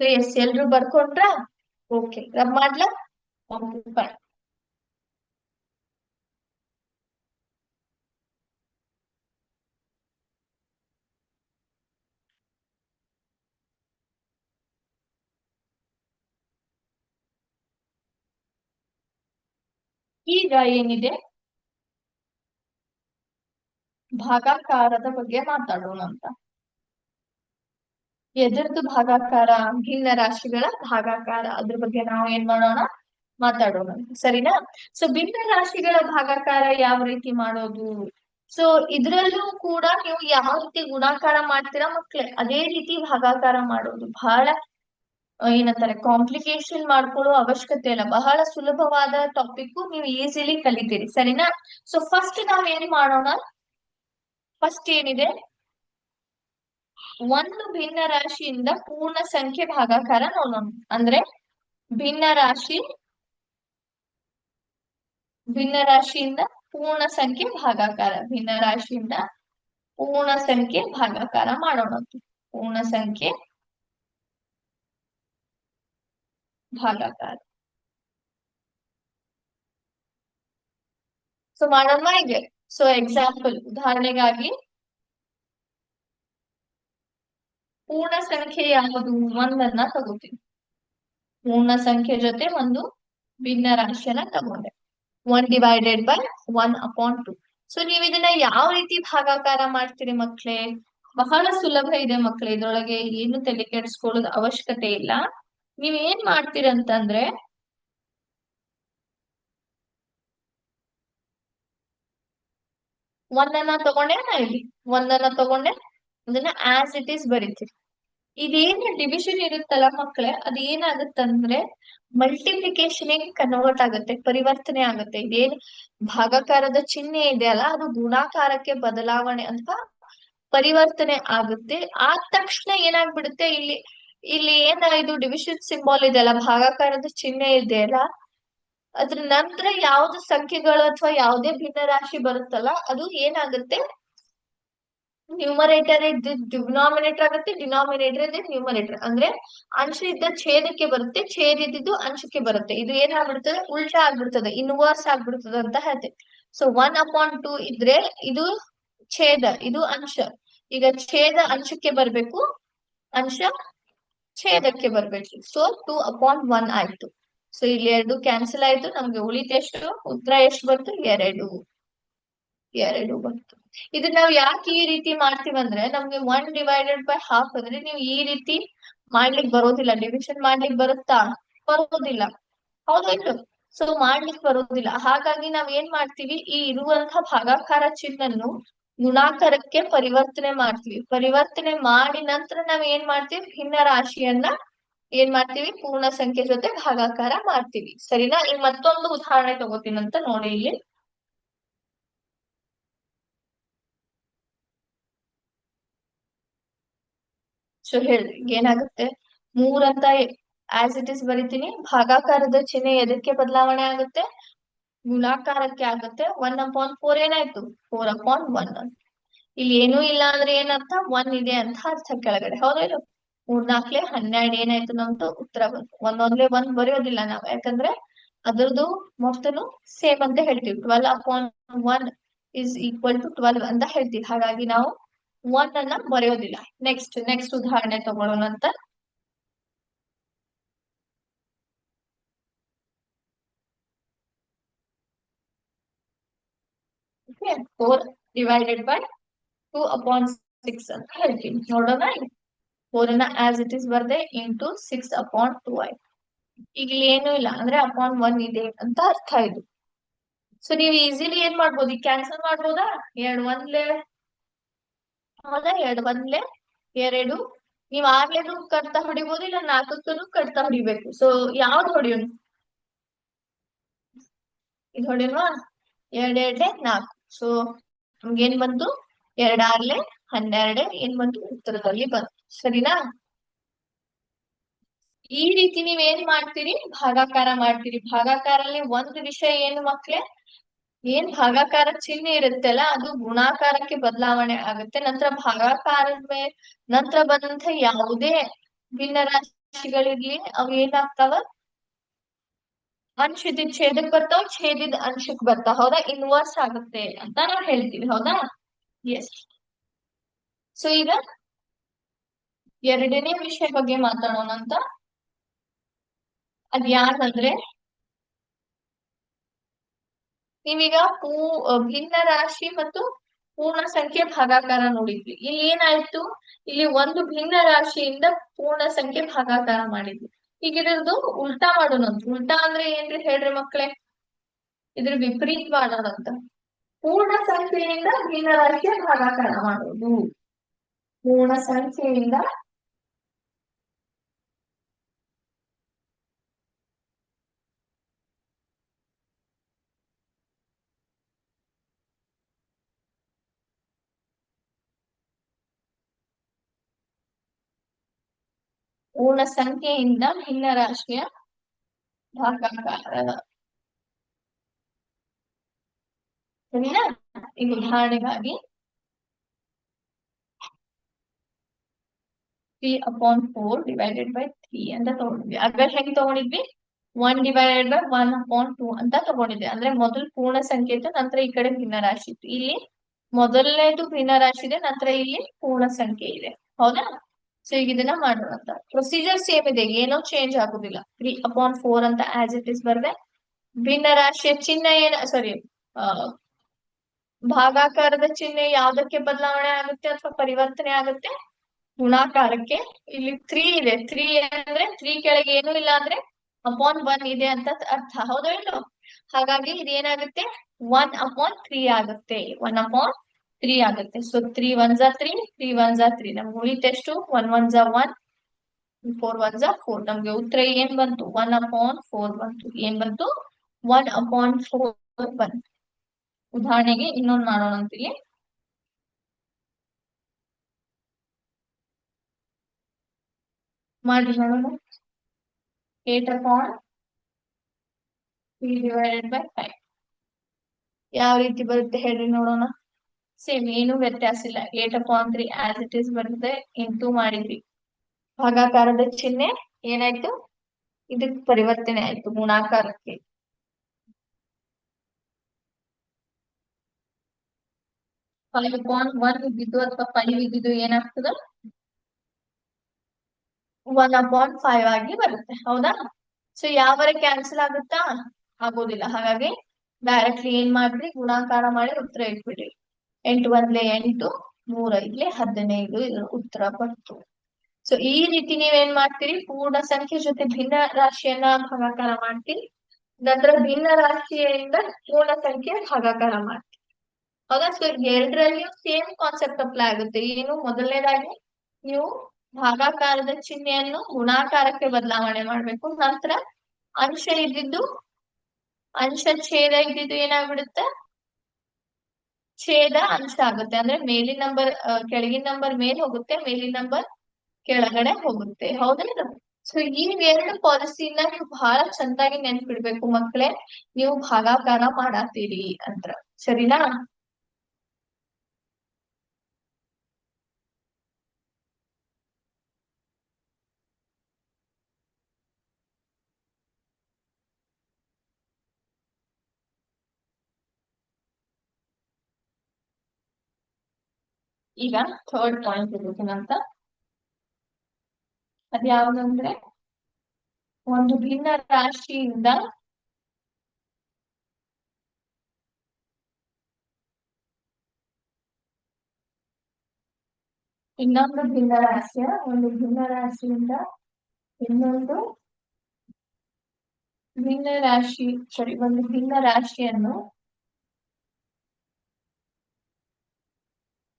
ಎಸ್ ಎಲ್ರು ಬರ್ಕೊಂಡ್ರ ಓಕೆ ರಬ್ ಮಾಡ್ಲಾ? ಓಕೆ ಬಾಯ್ ಈಗ ಏನಿದೆ? ಭಾಗಾಕಾರದ ಬಗ್ಗೆ ಮಾತಾಡೋಣ ಅಂತ ಎದರದ್ದು ಭಾಗಾಕಾರ, ಭಿನ್ನ ರಾಶಿಗಳ ಭಾಗಾಕಾರ, ಅದ್ರ ಬಗ್ಗೆ ನಾವು ಏನ್ ಮಾಡೋಣ? ಮಾತಾಡೋಣ. ಸರಿನಾ? ಸೊ ಭಿನ್ನ ರಾಶಿಗಳ ಭಾಗಾಕಾರ ಯಾವ ರೀತಿ ಮಾಡೋದು? ಸೊ ಇದ್ರಲ್ಲೂ ಕೂಡ ನೀವು ಯಾವ ರೀತಿ ಗುಣಾಕಾರ ಮಾಡ್ತೀರಾ ಮಕ್ಳೇ? ಅದೇ ರೀತಿ ಭಾಗಾಕಾರ ಮಾಡೋದು. ಬಹಳ ಏನಂತಾರೆ ಕಾಂಪ್ಲಿಕೇಶನ್ ಮಾಡ್ಕೊಳ್ಳೋ ಅವಶ್ಯಕತೆ ಇಲ್ಲ. ಬಹಳ ಸುಲಭವಾದ ಟಾಪಿಕ್ ನೀವು ಈಸಿಲಿ ಕಲಿತೀರಿ. ಸರಿನಾ? ಸೊ ಫಸ್ಟ್ ನಾವ್ ಏನ್ ಮಾಡೋಣ? ಫಸ್ಟ್ ಏನಿದೆ? ಒಂದು ಭಿನ್ನ ರಾಶಿಯಿಂದ ಪೂರ್ಣ ಸಂಖ್ಯೆ ಭಾಗಾಕಾರ ನೋಡೋಣ ಅಂದ್ರೆ ಭಿನ್ನ ರಾಶಿ, ಭಿನ್ನ ರಾಶಿಯಿಂದ ಪೂರ್ಣ ಸಂಖ್ಯೆ ಭಾಗಾಕಾರ, ಭಿನ್ನ ರಾಶಿಯಿಂದ ಪೂರ್ಣ ಸಂಖ್ಯೆ ಭಾಗಾಕಾರ ಮಾಡೋಣ. ಪೂರ್ಣ ಸಂಖ್ಯೆ ಭಾಗಾಕಾರ. ಸೊ ಮಾಡೋಣ ಇದೆ ಸೊ ಎಕ್ಸಾಂಪಲ್ ಉದಾಹರಣೆಗಾಗಿ ಪೂರ್ಣ ಸಂಖ್ಯೆ ಯಾವುದು? ಒಂದನ್ನ ತಗೋತೀನಿ. ಪೂರ್ಣ ಸಂಖ್ಯೆ ಜೊತೆ ಒಂದು ಭಿನ್ನ ರಾಶಿಯನ್ನ ತಗೊಂಡೆ. One divided by one upon two so ನೀವ್ ಇದನ್ನ ಯಾವ ರೀತಿ ಭಾಗಾಕಾರ ಮಾಡ್ತೀರಿ ಮಕ್ಳೇ? ಬಹಳ ಸುಲಭ ಇದೆ ಮಕ್ಳೇ. ಇದ್ರೊಳಗೆ ಏನು ತಲೆ ಕೆಡಿಸ್ಕೊಳ್ಳೋದು ಅವಶ್ಯಕತೆ ಇಲ್ಲ. ನೀವ್ ಏನ್ ಮಾಡ್ತೀರಂತಂದ್ರೆ ಒಂದನ್ನ ತಗೊಂಡೆ ನಾ ಇಲ್ಲಿ ಒಂದನ್ನ ತಗೊಂಡೆ ಅದನ್ನ ಆಸ್ ಇಟ್ ಈಸ್ ಬರೀತೀರಿ ಇದೇನು ಡಿವಿಷನ್ ಇರುತ್ತಲ್ಲ ಮಕ್ಕಳೇ ಅದ್ ಏನಾಗುತ್ತಂದ್ರೆ ಮಲ್ಟಿಪ್ಲಿಕೇಶನ್ ಕನ್ವರ್ಟ್ ಆಗುತ್ತೆ, ಪರಿವರ್ತನೆ ಆಗುತ್ತೆ. ಇದೇನ್ ಭಾಗಾಕಾರದ ಚಿಹ್ನೆ ಇದೆ ಅಲ್ಲ, ಅದು ಗುಣಾಕಾರಕ್ಕೆ ಬದಲಾವಣೆ ಅಂತ ಪರಿವರ್ತನೆ ಆಗುತ್ತೆ. ಆದ ತಕ್ಷಣ ಏನಾಗ್ಬಿಡುತ್ತೆ? ಇಲ್ಲಿ ಇಲ್ಲಿ ಏನ ಇದು ಡಿವಿಷನ್ ಸಿಂಬಾಲ್ ಇದೆ ಅಲ್ಲ, ಭಾಗಾಕಾರದ ಚಿಹ್ನೆ ಇದೆ ಅಲ್ಲ, ಅದ್ರ ನಂತರ ಯಾವ್ದು ಸಂಖ್ಯೆಗಳು ಅಥವಾ ಯಾವುದೇ ಭಿನ್ನರಾಶಿ ಬರುತ್ತಲ್ಲ, ಅದು ಏನಾಗುತ್ತೆ? ನ್ಯೂಮರೇಟರ್ ಇದ್ದ ಡಿನಾಮಿನೇಟರ್ ಆಗುತ್ತೆ ಡಿನಾಮಿನೇಟರ್ ಇದೆ ನ್ಯೂಮರೇಟರ್ ಅಂದ್ರೆ ಅಂಶ ಇದ್ದ ಛೇದಕ್ಕೆ ಬರುತ್ತೆ, ಛೇದ ಇದ್ದಿದ್ದು ಅಂಶಕ್ಕೆ ಬರುತ್ತೆ. ಇದು ಏನಾಗ್ಬಿಡ್ತದೆ ಉಲ್ಟಾ ಆಗ್ಬಿಡ್ತದೆ ಇನ್ವರ್ಸ್ ಆಗ್ಬಿಡ್ತದೆ ಅಂತ ಹೇಳ್ತೇವೆ. ಸೊ ಒನ್ ಅಪಾನ್ ಟೂ ಇದ್ರೆ ಇದು ಛೇದ, ಇದು ಅಂಶ. ಈಗ ಛೇದ ಅಂಶಕ್ಕೆ ಬರ್ಬೇಕು, ಅಂಶ ಛೇದಕ್ಕೆ ಬರ್ಬೇಕು. ಸೊ ಟೂ ಅಪಾನ್ ಒನ್ ಆಯ್ತು. ಸೊ ಇಲ್ಲಿ ಎರಡು ಕ್ಯಾನ್ಸಲ್ ಆಯ್ತು, ನಮ್ಗೆ ಉಳಿತ ಎಷ್ಟು ಉತ್ತರ ಎಷ್ಟು ಬಂತು? ಎರಡು. ಎರಡು ಬಂತು. ಇದನ್ನ ನಾವ್ ಯಾಕೆ ಈ ರೀತಿ ಮಾಡ್ತೀವಂದ್ರೆ ನಮ್ಗೆ ಒನ್ ಡಿವೈಡೆಡ್ ಬೈ ಹಾಫ್ ಅಂದ್ರೆ ನೀವು ಈ ರೀತಿ ಮಾಡ್ಲಿಕ್ ಬರೋದಿಲ್ಲ ಡಿವಿಷನ್ ಮಾಡ್ಲಿಕ್ ಬರುತ್ತಾ? ಬರೋದಿಲ್ಲ. ಹೌದಾ ಸೊ ಮಾಡ್ಲಿಕ್ ಬರೋದಿಲ್ಲ. ಹಾಗಾಗಿ ನಾವ್ ಏನ್ ಮಾಡ್ತೀವಿ? ಈ ಇರುವಂತಹ ಭಾಗಾಕಾರ ಚಿಹ್ನನ್ನು ಗುಣಾಕಾರಕ್ಕೆ ಪರಿವರ್ತನೆ ಮಾಡ್ತೀವಿ. ಪರಿವರ್ತನೆ ಮಾಡಿ ನಂತರ ನಾವ್ ಏನ್ ಮಾಡ್ತೀವಿ? ಭಿನ್ನ ರಾಶಿಯನ್ನ ಏನ್ ಮಾಡ್ತೀವಿ? ಪೂರ್ಣ ಸಂಖ್ಯೆ ಜೊತೆ ಭಾಗಾಕಾರ ಮಾಡ್ತೀವಿ. ಸರಿನಾ? ಈಗ ಮತ್ತೊಂದು ಉದಾಹರಣೆ ತಗೋತೀನಂತ ನೋಡಿ ಇಲ್ಲಿ. ಸೊ ಹೇಳಿ ಏನಾಗುತ್ತೆ? ಮೂರ್ ಅಂತ ಆಸ್ ಇಟ್ ಇಸ್ ಬರಿತೀನಿ. ಭಾಗಾಕಾರದ ಚಿಹ್ನೆ ಎದಕ್ಕೆ ಬದಲಾವಣೆ ಆಗುತ್ತೆ? ಗುಣಾಕಾರಕ್ಕೆ ಆಗುತ್ತೆ. ಒನ್ ಅಪಾನ್ ಫೋರ್ ಏನಾಯ್ತು? ಫೋರ್ ಅಪಾನ್ ಒನ್ ಇಲ್ಲಿ ಏನೂ ಇಲ್ಲ ಅಂದ್ರೆ ಏನರ್ಥ? ಒನ್ ಇದೆ ಅಂತ ಅರ್ಥ ಕೆಳಗಡೆ. ಹೌದೇನು ಮೂರ್ನಾಲ್ಕಲೆ ಹನ್ನೆರಡು ಏನಾಯ್ತು ನಮ್ದು? ಉತ್ತರ ಬಂತು. ಒಂದೊಂದ್ಲೆ ಒಂದ್ ಬರೆಯೋದಿಲ್ಲ ನಾವು. ಯಾಕಂದ್ರೆ ಅದ್ರದ್ದು ಮೊತ್ತನು ಸೇಮ್ ಅಂತ ಹೇಳ್ತೀವಿ. Twelve upon one is equal to twelve ಅಂತ ಹೇಳ್ತೀವಿ. ಹಾಗಾಗಿ ನಾವು ಒನ್ ಅನ್ನ ಬರೆಯೋದಿಲ್ಲ. ನೆಕ್ಸ್ಟ್ ನೆಕ್ಸ್ಟ್ ಉದಾಹರಣೆ ತಗೊಳ್ಳೋಣ ಅಂತ. Four divided by two upon six ಅಂತ ಹೇಳ್ತೀನಿ. ನೋಡೋಣ? ಫೋರ್ ಅನ್ನ ಆಸ್ ಇಟ್ ಇಸ್ ಬರ್ದೆ ಇಂಟು ಸಿಕ್ಸ್ ಅಪಾನ್ ಟೂ ಆಯ್ತು ಈಗ ಏನು ಇಲ್ಲ, ಅಂದ್ರೆ ಅಪಾನ್ ಒನ್ ಇದೆ ಅಂತ ಅರ್ಥ ಇದು. ಸೊ ನೀವು ಈಸಿಲಿ ಏನ್ ಮಾಡ್ಬೋದು? ಈಗ ಕ್ಯಾನ್ಸಲ್ ಮಾಡ್ಬೋದಾ? ಎರಡು ಒಂದ್ಲೆ ಹೌದಾ ಎರಡ್ ಒಂದ್ಲೆ ಎರಡು. ನೀವ್ ಆರ್ಲೇನು ಕಟ್ತಾ ಹೊಡಿಬೋದು, ಇಲ್ಲ ನಾಲ್ಕಕ್ಕೂ ಕಟ್ತಾ ಹೊಡಿಬೇಕು. ಸೊ ಯಾವ್ದು ಹೊಡಿಯೋನು ಇದು ಹೊಡಿಯೋಣ? ಎರಡ್ ಎರಡ್ಲೆ ನಾಲ್ಕು. ಸೊ ನಮ್ಗೇನ್ ಬಂತು? ಎರಡಾರ್ಲೆ ಹನ್ನೆರಡೆ. ಏನ್ ಬಂತು? ಉತ್ತರದಲ್ಲಿ ಬಂತು. ಸರಿನಾ? ಈ ರೀತಿ ನೀವ್ ಏನ್ ಮಾಡ್ತೀರಿ? ಭಾಗಾಕಾರ ಮಾಡ್ತೀರಿ. ಭಾಗಾಕಾರಲ್ಲಿ ಒಂದು ವಿಷಯ ಏನು ಮಕ್ಳೇ? ಏನ್ ಭಾಗಾಕಾರ ಚಿಹ್ನೆ ಇರುತ್ತಲ್ಲ, ಅದು ಗುಣಾಕಾರಕ್ಕೆ ಬದಲಾವಣೆ ಆಗುತ್ತೆ. ನಂತರ ಭಾಗಾಕಾರದ ಮೇಲೆ ನಂತರ ಬಂದಂತ ಯಾವುದೇ ಭಿನ್ನ ರಾಶಿಗಳಿರ್ಲಿ ಅವು ಏನಾಗ್ತಾವ? ಅಂಶದ ಛೇದಕ್ ಬರ್ತಾವ, ಛೇದಿದ ಅಂಶಕ್ ಬರ್ತಾವ. ಹೌದಾ? ಇನ್ವರ್ಸ್ ಆಗುತ್ತೆ ಅಂತ ನಾವ್ ಹೇಳ್ತೀವಿ. ಹೌದಾ? ಎಸ್ ಸೊ ಈಗ ಎರಡನೇ ವಿಷಯ ಬಗ್ಗೆ ಮಾತಾಡೋಣ ಅಂತ ಅದ್ ಯಾರಂದ್ರೆ ನೀವೀಗ ಪೂ ಭಿನ್ನ ರಾಶಿ ಮತ್ತು ಪೂರ್ಣ ಸಂಖ್ಯೆ ಭಾಗಾಕಾರ ನೋಡಿದ್ವಿ. ಇಲ್ಲಿ ಏನಾಯ್ತು? ಇಲ್ಲಿ ಒಂದು ಭಿನ್ನ ರಾಶಿಯಿಂದ ಪೂರ್ಣ ಸಂಖ್ಯೆ ಭಾಗಾಕಾರ ಮಾಡಿದ್ವಿ. ಈಗ ಇದ್ರದ್ದು ಉಲ್ಟಾ ಮಾಡೋಣಂತ ಉಲ್ಟಾ ಅಂದ್ರೆ ಏನ್ರಿ ಹೇಳ್ರಿ ಮಕ್ಕಳೇ? ಇದ್ರ ವಿಪರೀತ ಮಾಡೋಣಂತ ಪೂರ್ಣ ಸಂಖ್ಯೆಯಿಂದ ಭಿನ್ನ ರಾಶಿಯ ಭಾಗಾಕಾರ ಮಾಡೋದು ಪೂರ್ಣ ಸಂಖ್ಯೆಯಿಂದ ಪೂರ್ಣ ಸಂಖ್ಯೆಯಿಂದ ಭಿನ್ನ ರಾಶಿಯ ಭಾಗಾಕಾರ ಈಗ ಉದಾಹರಣೆಗಾಗಿ three upon four divided by three ಅಂತ ತಗೊಂಡಿದ್ವಿ. ಅದ್ರ ಹೆಂಗ್ ತಗೊಂಡಿದ್ವಿ? One divided by one upon two ಅಂತ ತಗೊಂಡಿದ್ವಿ. ಅಂದ್ರೆ ಮೊದಲು ಪೂರ್ಣ ಸಂಖ್ಯೆ ಇತ್ತು, ನಂತರ ಈ ಕಡೆ ಭಿನ್ನ ರಾಶಿ ಇತ್ತು. ಇಲ್ಲಿ ಮೊದಲನೇದು ಭಿನ್ನ ರಾಶಿ ಇದೆ, ನಂತರ ಇಲ್ಲಿ ಪೂರ್ಣ ಸಂಖ್ಯೆ ಇದೆ. ಹೌದಾ? ಸೊ ಈಗ ಇದನ್ನ ಅಂತ ಪ್ರೊಸೀಜರ್ ಸೇಮ್ ಇದೆ. ಏನೋ ಚೇಂಜ್ ಆಗುದಿಲ್ಲ. ತ್ರೀ ಅಪಾನ್ ಫೋರ್ ಅಂತ ಆಸ್ ಇಟ್ ಇಸ್ ಬರ್ದೆ. ಭಿನ್ನ ರಾಶಿಯ ಚಿಹ್ನೆ ಏನ ಸಾರಿ ಭಾಗಾಕಾರದ ಚಿಹ್ನೆ ಯಾವ್ದಕ್ಕೆ ಬದಲಾವಣೆ ಆಗುತ್ತೆ ಅಥವಾ ಪರಿವರ್ತನೆ ಆಗುತ್ತೆ? ಗುಣಾಕಾರಕ್ಕೆ. ಇಲ್ಲಿ ತ್ರೀ ಇದೆ. ತ್ರೀ ಅಂದ್ರೆ ತ್ರೀ ಕೆಳಗೆ ಏನು ಇಲ್ಲ ಅಂದ್ರೆ ಅಪಾನ್ ಒನ್ ಇದೆ ಅಂತ ಅರ್ಥ. ಹೌದೋ ಇಲ್ಲೋ ಹಾಗಾಗಿ ಇದೇನಾಗುತ್ತೆ? ಒನ್ ಅಪಾನ್ ತ್ರೀ ಆಗುತ್ತೆ. ಒನ್ ಅಪಾನ್ ತ್ರೀ ಆಗುತ್ತೆ ಸೊ ತ್ರೀ ಒನ್ ಜಾ ತ್ರೀ ತ್ರೀ ಒನ್ ಜಾ ತ್ರೀ ನಮ್ಗೆ ಉಳಿತೆಷ್ಟು ಒನ್ ಒನ್ ಜಾ ಒನ್ ಫೋರ್ ಒನ್ ಜಾ ಫೋರ್ ನಮ್ಗೆ ಉತ್ತರ ಏನ್ ಬಂತು ಒನ್ ಅಪಾನ್ ಫೋರ್ ಬಂತು ಏನ್ ಬಂತು ಒನ್ ಅಪಾನ್ ಫೋರ್ ಬಂತು ಉದಾಹರಣೆಗೆ ಇನ್ನೊಂದು ಮಾಡೋಣ ಅಂತೀವಿ ಮಾಡಿ ನೋಡೋಣ eight upon three divided by five ಯಾವ ರೀತಿ ಬರುತ್ತೆ ಹೇಳ್ರಿ ನೋಡೋಣ ಸೇಮ್ ಏನು ವ್ಯತ್ಯಾಸ ಇಲ್ಲ. Eight upon three as it is ಬರ್ತದೆ ಇಂಟು ಮಾಡಿದ್ವಿ. ಭಾಗಾಕಾರದ ಚಿಹ್ನೆ ಏನಾಯ್ತು? ಇದಕ್ ಪರಿವರ್ತನೆ ಆಯ್ತು, ಗುಣಾಕಾರಕ್ಕೆ. ಫೈವ್ ಅಪಾನ್ ಒನ್ ಇದ್ದಿದ್ದು ಅಥವಾ ಫೈವ್ ಇದ್ದಿದ್ದು ಏನಾಗ್ತದ? ಒನ್ ಅಪಾನ್ ಫೈವ್ ಆಗಿ ಬರುತ್ತೆ, ಹೌದಾ? ಸೊ ಯಾವರೆ ಕ್ಯಾನ್ಸಲ್ ಆಗುತ್ತಾ? ಆಗೋದಿಲ್ಲ ಹಾಗಾಗಿ ಡೈರೆಕ್ಟ್ಲಿ ಏನ್ ಮಾಡ್ರಿ ಗುಣಾಕಾರ ಮಾಡಿ ಉತ್ತರ ಇಟ್ಬಿಡ್ರಿ ಎಂಟು ಒಂದ್ಲೆ ಎಂಟು, ಮೂರ ಐದ್ಲೆ ಹದಿನೈದು ಇದ್ರ ಉತ್ತರ ಬಂತು. ಸೊ ಈ ರೀತಿ ನೀವೇನ್ ಮಾಡ್ತೀರಿ? ಪೂರ್ಣ ಸಂಖ್ಯೆ ಜೊತೆ ಭಿನ್ನ ರಾಶಿಯನ್ನ ಭಾಗಾಕಾರ ಮಾಡ್ತೀರಿ. ನಂತರ ಭಿನ್ನ ರಾಶಿಯಿಂದ ಪೂರ್ಣ ಸಂಖ್ಯೆ ಭಾಗಾಕಾರ ಮಾಡ್ತೀರಿ. ಹೌದಾ ಸೊ ಎರಡರಲ್ಲಿಯೂ ಸೇಮ್ ಕಾನ್ಸೆಪ್ಟ್ ಅಪ್ಲೈ ಆಗುತ್ತೆ. ಏನು? ಮೊದಲನೇದಾಗಿ ನೀವು ಭಾಗಾಕಾರದ ಚಿಹ್ನೆಯನ್ನು ಗುಣಾಕಾರಕ್ಕೆ ಬದಲಾವಣೆ ಮಾಡ್ಬೇಕು. ನಂತರ ಅಂಶ ಇದ್ದಿದ್ದು, ಅಂಶ ಛೇದ ಇದ್ದಿದ್ದು ಏನಾಗ್ಬಿಡುತ್ತೆ? ಛೇದ ಅಂಶ ಆಗುತ್ತೆ. ಅಂದ್ರೆ ಮೇಲಿನ ನಂಬರ್ ಕೆಳಗಿನ ನಂಬರ್ ಮೇಲ್ ಹೋಗುತ್ತೆ, ಮೇಲಿನ ನಂಬರ್ ಕೆಳಗಡೆ ಹೋಗುತ್ತೆ. ಹೌದಲ್ಲ ಸೊ ಈ ಎರಡು ಪಾಲಿಸಿನ ನೀವು ಬಹಳ ಚಂದಾಗಿ ನೆನ್ಪಿಡ್ಬೇಕು ಮಕ್ಕಳೇ ನೀವು ಭಾಗಾಕಾರ ಮಾಡಾತೀರಿ ಅಂತ. ಸರಿನಾ? ಈಗ ಥರ್ಡ್ ಪಾಯಿಂಟ್ ಅಂತ ಅದ್ಯಾವ್ದಂದ್ರೆ? ಒಂದು ಭಿನ್ನ ರಾಶಿಯಿಂದ ಇನ್ನೊಂದು ಭಿನ್ನ ರಾಶಿಯ, ಒಂದು ಭಿನ್ನ ರಾಶಿಯಿಂದ ಇನ್ನೊಂದು ಭಿನ್ನ ರಾಶಿ ಸಾರಿ ಒಂದು ಭಿನ್ನ ರಾಶಿಯನ್ನು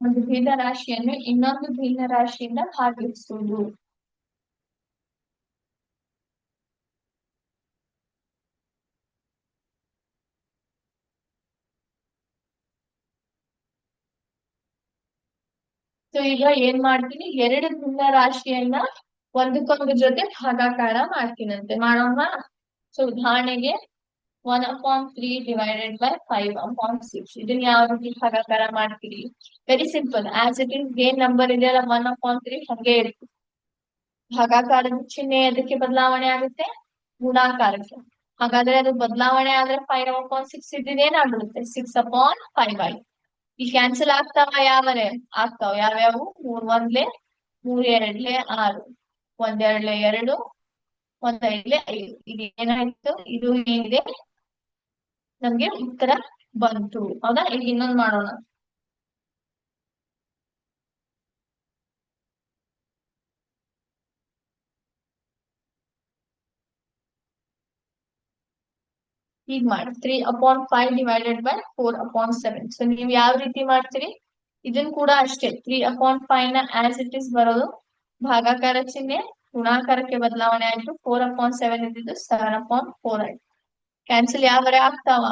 ಒಂದು ಭಿನ್ನ ರಾಶಿಯನ್ನು ಇನ್ನೊಂದು ಭಿನ್ನ ರಾಶಿಯಿಂದ ಭಾಗಿಸುವುದು. ಸೊ ಈಗ ಏನ್ ಮಾಡ್ತೀನಿ? ಎರಡು ಭಿನ್ನ ರಾಶಿಯನ್ನ ಒಂದಕ್ಕೊಂದು ಜೊತೆ ಭಾಗಾಕಾರ ಮಾಡ್ತೀನಂತೆ. ಮಾಡೋಣ? ಸೊ ಉದಾಹರಣೆಗೆ one upon three divided by five upon six ಇದನ್ನ ಯಾವ ರೀತಿ ಭಾಗಾಕಾರ ಮಾಡ್ತೀರಿ? Very simple as it is ಏನ್ ನಂಬರ್ ಇದೆಯಲ್ಲ ಒನ್ ಅಪಾನ್ ತ್ರೀ ಹಂಗೆ ಇರುತ್ತೆ. ಭಾಗಾಕಾರದ ಚಿಹ್ನೆ ಅದಕ್ಕೆ ಬದಲಾವಣೆ ಆಗುತ್ತೆ? ಗುಣಾಕಾರಕ್ಕೆ. ಹಾಗಾದ್ರೆ ಅದು ಬದಲಾವಣೆ ಆದ್ರೆ ಫೈವ್ ಅಪಾನ್ ಸಿಕ್ಸ್ ಇದ್ದಿದ್ದು ಏನಾಗ್ಬಿಡುತ್ತೆ? ಸಿಕ್ಸ್ ಅಪಾನ್ ಫೈವ್ ಆಯ್ತು ಈ ಕ್ಯಾನ್ಸಲ್ ಆಗ್ತಾವ ಯಾವರೆ? ಆಗ್ತಾವ. ಯಾವ್ಯಾವು? ಮೂರ್, ಒಂದ್ಲೆ ಮೂರ್, ಎರಡ್ಲೆ ಆರು. ಒಂದೆರಡ್ಲೆ ಎರಡು, ಒಂದೈದ್ಲೆ ಐದು. ಇದು ಏನಾಯ್ತು? ಇದು ಏನಿದೆ? ನಮ್ಗೆ ಉತ್ತರ ಬಂತು. ಹೌದಾ? ಈಗ ಇನ್ನೊಂದ್ ಮಾಡೋಣ. ಈಗ ಮಾಡಿ. Three upon five divided by four upon seven so ನೀವ್ ಯಾವ ರೀತಿ ಮಾಡ್ತೀರಿ? ಇದನ್ ಕೂಡ ಅಷ್ಟೇ. ತ್ರೀ ಅಪಾನ್ ಫೈವ್ನ ಆಸ್ ಇಟ್ ಇಸ್ ಬರೋದು ಭಾಗಾಕಾರ ಚಿಹ್ನೆ, ಗುಣಾಕಾರಕ್ಕೆ ಬದಲಾವಣೆ ಆಯ್ತು. ಫೋರ್ ಅಪಾಯಿಂಟ್ ಸೆವೆನ್ ಇದ್ದಿದ್ದು ಸೆವೆನ್ ಅಪಾಯಿಂಟ್ ಫೋರ್ ಆಯ್ತು. ಕ್ಯಾನ್ಸಲ್ ಯಾವರೆ ಆಗ್ತಾವ?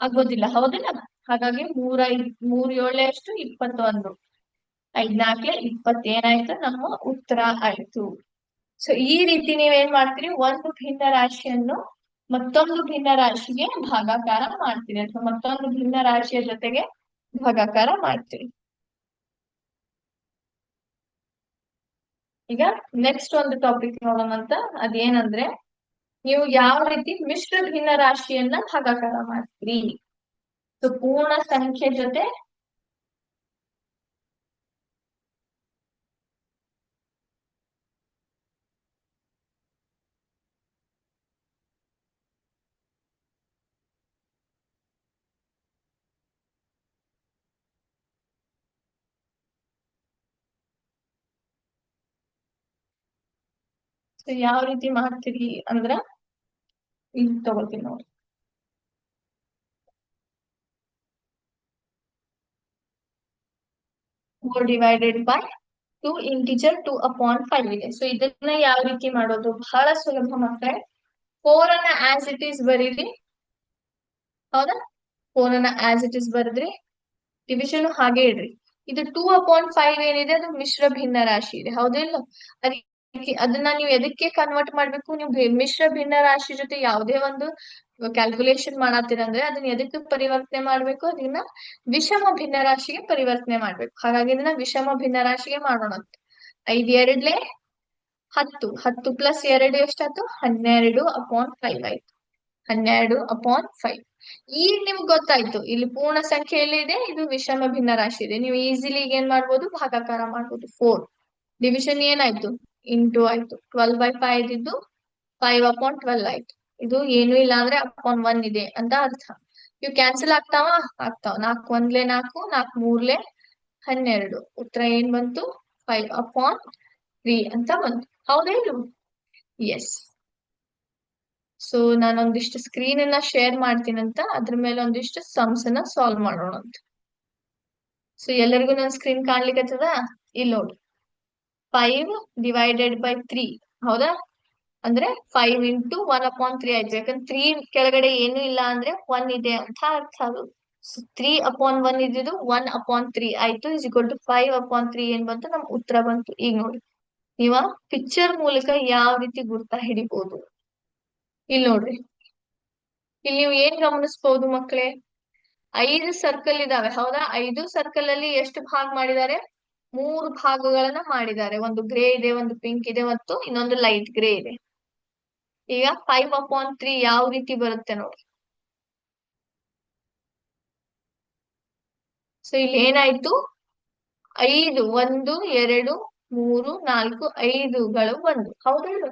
ಆಗೋದಿಲ್ಲ, ಹೌದಿಲ್ಲ. ಹಾಗಾಗಿ ಮೂರ ಮೂರ್ ಏಳೆ ಅಷ್ಟು ಇಪ್ಪತ್ತೊಂದು ಐದ್ನಾಕ್ಲೆ ಇಪ್ಪತ್ತೇನಾಯ್ತು? ನಮ್ಮ ಉತ್ತರ ಆಯ್ತು. ಸೊ ಈ ರೀತಿ ನೀವೇನ್ ಮಾಡ್ತೀರಿ? ಒಂದು ಭಿನ್ನ ರಾಶಿಯನ್ನು ಮತ್ತೊಂದು ಭಿನ್ನ ರಾಶಿಗೆ ಭಾಗಾಕಾರ ಮಾಡ್ತೀರಿ. ಅಥವಾ ಮತ್ತೊಂದು ಭಿನ್ನ ರಾಶಿಯ ಜೊತೆಗೆ ಭಾಗಾಕಾರ ಮಾಡ್ತೀರಿ. ಈಗ ನೆಕ್ಸ್ಟ್ ಒಂದು ಟಾಪಿಕ್ ನೋಡೋಣಂತ ಅದೇನಂದ್ರೆ, ನೀವು ಯಾವ ರೀತಿ ಮಿಶ್ರ ಭಿನ್ನ ರಾಶಿಯನ್ನ ಭಾಗಾಕಾರ ಮಾಡ್ತೀರಿ? ಸೊ ಪೂರ್ಣ ಸಂಖ್ಯೆ ಜೊತೆ ಯಾವ ರೀತಿ ಮಾಡ್ತೀರಿ ಅಂದ್ರ ಇಲ್ಲಿ ತಗೋತೀನಿ ನೋಡಿ. Four divided by two integer two upon five ಇದೆ. ಸೊ ಇದನ್ನ ಯಾವ ರೀತಿ ಮಾಡೋದು? ಬಹಳ ಸುಲಭ ಮಕ್ಕಳೇ ಫೋರ್ ಅನ್ನ ಆಸ್ ಇಟ್ ಈಸ್ ಬರೀರಿ. ಹೌದಾ? ಫೋರ್ ಅನ್ನ ಆಸ್ ಇಟ್ ಈಸ್ ಬರದ್ರಿ. ಡಿವಿಷನ್ ಹಾಗೆ ಇಡ್ರಿ. ಇದು ಟೂ ಅಪಾನ್ ಫೈವ್ ಏನಿದೆ? ಅದು ಮಿಶ್ರ ಭಿನ್ನ ರಾಶಿ ಇದೆ. ಹೌದಿಲ್ಲ ಅದಕ್ಕೆ ಅದನ್ನ ನೀವು ಎದಕ್ಕೆ ಕನ್ವರ್ಟ್ ಮಾಡ್ಬೇಕು? ನೀವು ಮಿಶ್ರ ಭಿನ್ನ ರಾಶಿ ಜೊತೆ ಯಾವುದೇ ಒಂದು ಕ್ಯಾಲ್ಕುಲೇಷನ್ ಮಾಡತ್ತೀರಂದ್ರೆ ಅದನ್ನ ಎದಕ್ಕೆ ಪರಿವರ್ತನೆ ಮಾಡ್ಬೇಕು? ಅದನ್ನ ವಿಷಮ ಭಿನ್ನ ರಾಶಿಗೆ ಪರಿವರ್ತನೆ ಮಾಡ್ಬೇಕು. ಹಾಗಾಗಿ ಇದನ್ನ ವಿಷಮ ಭಿನ್ನ ರಾಶಿಗೆ ಮಾಡೋಣ ಐದ್, ಎರಡ್ಲೆ ಹತ್ತು. ಹತ್ತು ಪ್ಲಸ್ ಎರಡು ಎಷ್ಟಾಯ್ತು? ಹನ್ನೆರಡು ಅಪಾನ್ ಫೈವ್ ಆಯ್ತು. ಹನ್ನೆರಡು ಅಪಾನ್ ಫೈವ್ ಈಗ ನಿಮ್ಗೆ ಗೊತ್ತಾಯ್ತು. ಇಲ್ಲಿ ಪೂರ್ಣ ಸಂಖ್ಯೆಯಲ್ಲಿ ಇದೆ ಇದು ವಿಷಮ ಭಿನ್ನ ರಾಶಿ ಇದೆ. ನೀವು ಈಸಿಲಿ ಏನ್ ಮಾಡ್ಬೋದು? ಭಾಗಾಕಾರ ಮಾಡ್ಬೋದು. ಫೋರ್ ಡಿವಿಷನ್ ಏನಾಯ್ತು? ಇಂಟು ಆಯ್ತು. ಟ್ವೆಲ್ ಬೈ ಫೈವ್ ಇದ್ದಿದ್ದು ಫೈವ್ ಅಪಾನ್ ಟ್ವೆಲ್ ಆಯ್ತು. ಇದು ಏನು ಇಲ್ಲ ಅಂದ್ರೆ ಅಪಾನ್ ಒನ್ ಇದೆ ಅಂತ ಅರ್ಥ. ಇವು ಕ್ಯಾನ್ಸಲ್ ಆಗ್ತಾವ? ಆಗ್ತಾವ. ನಾಕ್ ಒಂದ್ಲೆ ನಾಕು ನಾಲ್ಕು ಮೂರ್ಲೆ ಹನ್ನೆರಡು. ಉತ್ತರ ಏನ್ ಬಂತು? ಫೈವ್ ಅಪಾನ್ ತ್ರೀ ಅಂತ ಬಂತು. ಹೌದೇನು? ಎಸ್ ಸೊ ನಾನು ಒಂದಿಷ್ಟು ಸ್ಕ್ರೀನ್ ಅನ್ನ ಶೇರ್ ಮಾಡ್ತೀನಂತ ಅದ್ರ ಮೇಲೆ ಒಂದಿಷ್ಟು ಸಮ್ಸ್ ಅನ್ನ ಸಾಲ್ವ್ ಮಾಡೋಣ ಅಂತ ಸೊ ಎಲ್ಲರಿಗೂ ನನ್ನ ಸ್ಕ್ರೀನ್ ಕಾಣ್ಲಿಕ್ಕೆ ಇಲ್ಲ ನೋಡಿ ಫೈವ್ ಡಿವೈಡೆಡ್ ಬೈ ತ್ರೀ ಹೌದಾ? ಅಂದ್ರೆ five into one upon three ಆಯ್ತು. ಯಾಕಂದ್ರೆ ತ್ರೀ ಕೆಳಗಡೆ ಏನು ಇಲ್ಲ ಅಂದ್ರೆ ಒನ್ ಇದೆ ಅಂತ ಅರ್ಥ ಅದು ತ್ರೀ ಅಪಾನ್ ಒನ್ ಇದ್ದಿದ್ದು ಒನ್ ಅಪಾನ್ ತ್ರೀ ಆಯ್ತು. Is equal to five upon three ಏನ್ ಬಂತು? ನಮ್ ಉತ್ತರ ಬಂತು. ಈಗ ನೋಡಿ. ನೀವ ಪಿಕ್ಚರ್ ಮೂಲಕ ಯಾವ ರೀತಿ ಗುರ್ತ ಹಿಡಿಬಹುದು ಇಲ್ಲಿ ನೋಡ್ರಿ. ಇಲ್ಲಿ ನೀವು ಏನ್ ಗಮನಿಸಬಹುದು ಮಕ್ಕಳೇ? ಐದು ಸರ್ಕಲ್ ಇದಾವೆ. ಹೌದಾ? ಐದು ಸರ್ಕಲ್ ಅಲ್ಲಿ ಎಷ್ಟು ಭಾಗ ಮಾಡಿದ್ದಾರೆ? ಮೂರು ಭಾಗಗಳನ್ನ ಮಾಡಿದ್ದಾರೆ. ಒಂದು ಗ್ರೇ ಇದೆ, ಒಂದು ಪಿಂಕ್ ಇದೆ ಮತ್ತು ಇನ್ನೊಂದು ಲೈಟ್ ಗ್ರೇ ಇದೆ. ಈಗ ಫೈವ್ ಅಪಾನ್ ತ್ರೀ ಯಾವ ರೀತಿ ಬರುತ್ತೆ ನೋಡಿ. ಸೊ ಇಲ್ಲಿ ಏನಾಯ್ತು? ಐದು, ಒಂದು, ಎರಡು, ಮೂರು, ನಾಲ್ಕು, ಐದುಗಳು ಬಂದು ಹೌದಲ್ವಾ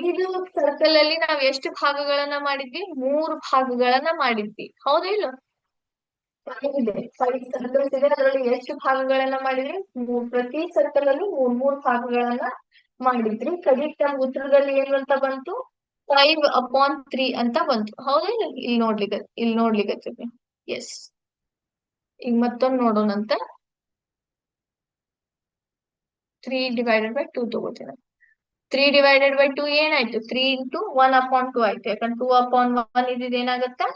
ಐದು ಸರ್ಕಲ್ ಅಲ್ಲಿ ನಾವ್ ಎಷ್ಟು ಭಾಗಗಳನ್ನ ಮಾಡಿದ್ವಿ? ಮೂರು ಭಾಗಗಳನ್ನ ಮಾಡಿದ್ವಿ. ಹೌದಾ ಇದೆ ಸರ್ಕಲ್ಸ್ ಇದೆ ಅದರಲ್ಲಿ ಎಷ್ಟು ಭಾಗಗಳನ್ನ ಮಾಡಿದ್ರಿ? ಪ್ರತಿ ಸರ್ಕಲ್ ಅಲ್ಲಿ ಮೂರ್ ಮೂರ್ ಭಾಗಗಳನ್ನ ಮಾಡಿದ್ರಿ. ಕಡಿಕ್ ನಮ್ ಉತ್ತರದಲ್ಲಿ ಏನು ಅಂತ ಬಂತು? ಫೈವ್ ಅಪಾನ್ ತ್ರೀ ಅಂತ ಬಂತು. ಹೌದಾ ಇಲ್ಲ ನೋಡ್ಲಿಕ್ಕೆ, ಇಲ್ಲಿ ನೋಡ್ಲಿಕ್ಕೆ ಎಸ್ ಈಗ ಮತ್ತೊಂದು ನೋಡೋಣಂತ. ತ್ರೀ ಡಿವೈಡೆಡ್ ಬೈ ಟೂ ತಗೋತೀನಿ. ತ್ರೀ ಡಿವೈಡೆಡ್ ಬೈ ಟೂ ಏನಾಯ್ತು? Three into one upon two ಆಯ್ತು. ಯಾಕಂದ್ರೆ ಟೂ ಅಪಾನ್ ಒನ್ ಇದ್ದಿದ್ದು ಏನಾಗತ್ತೆ?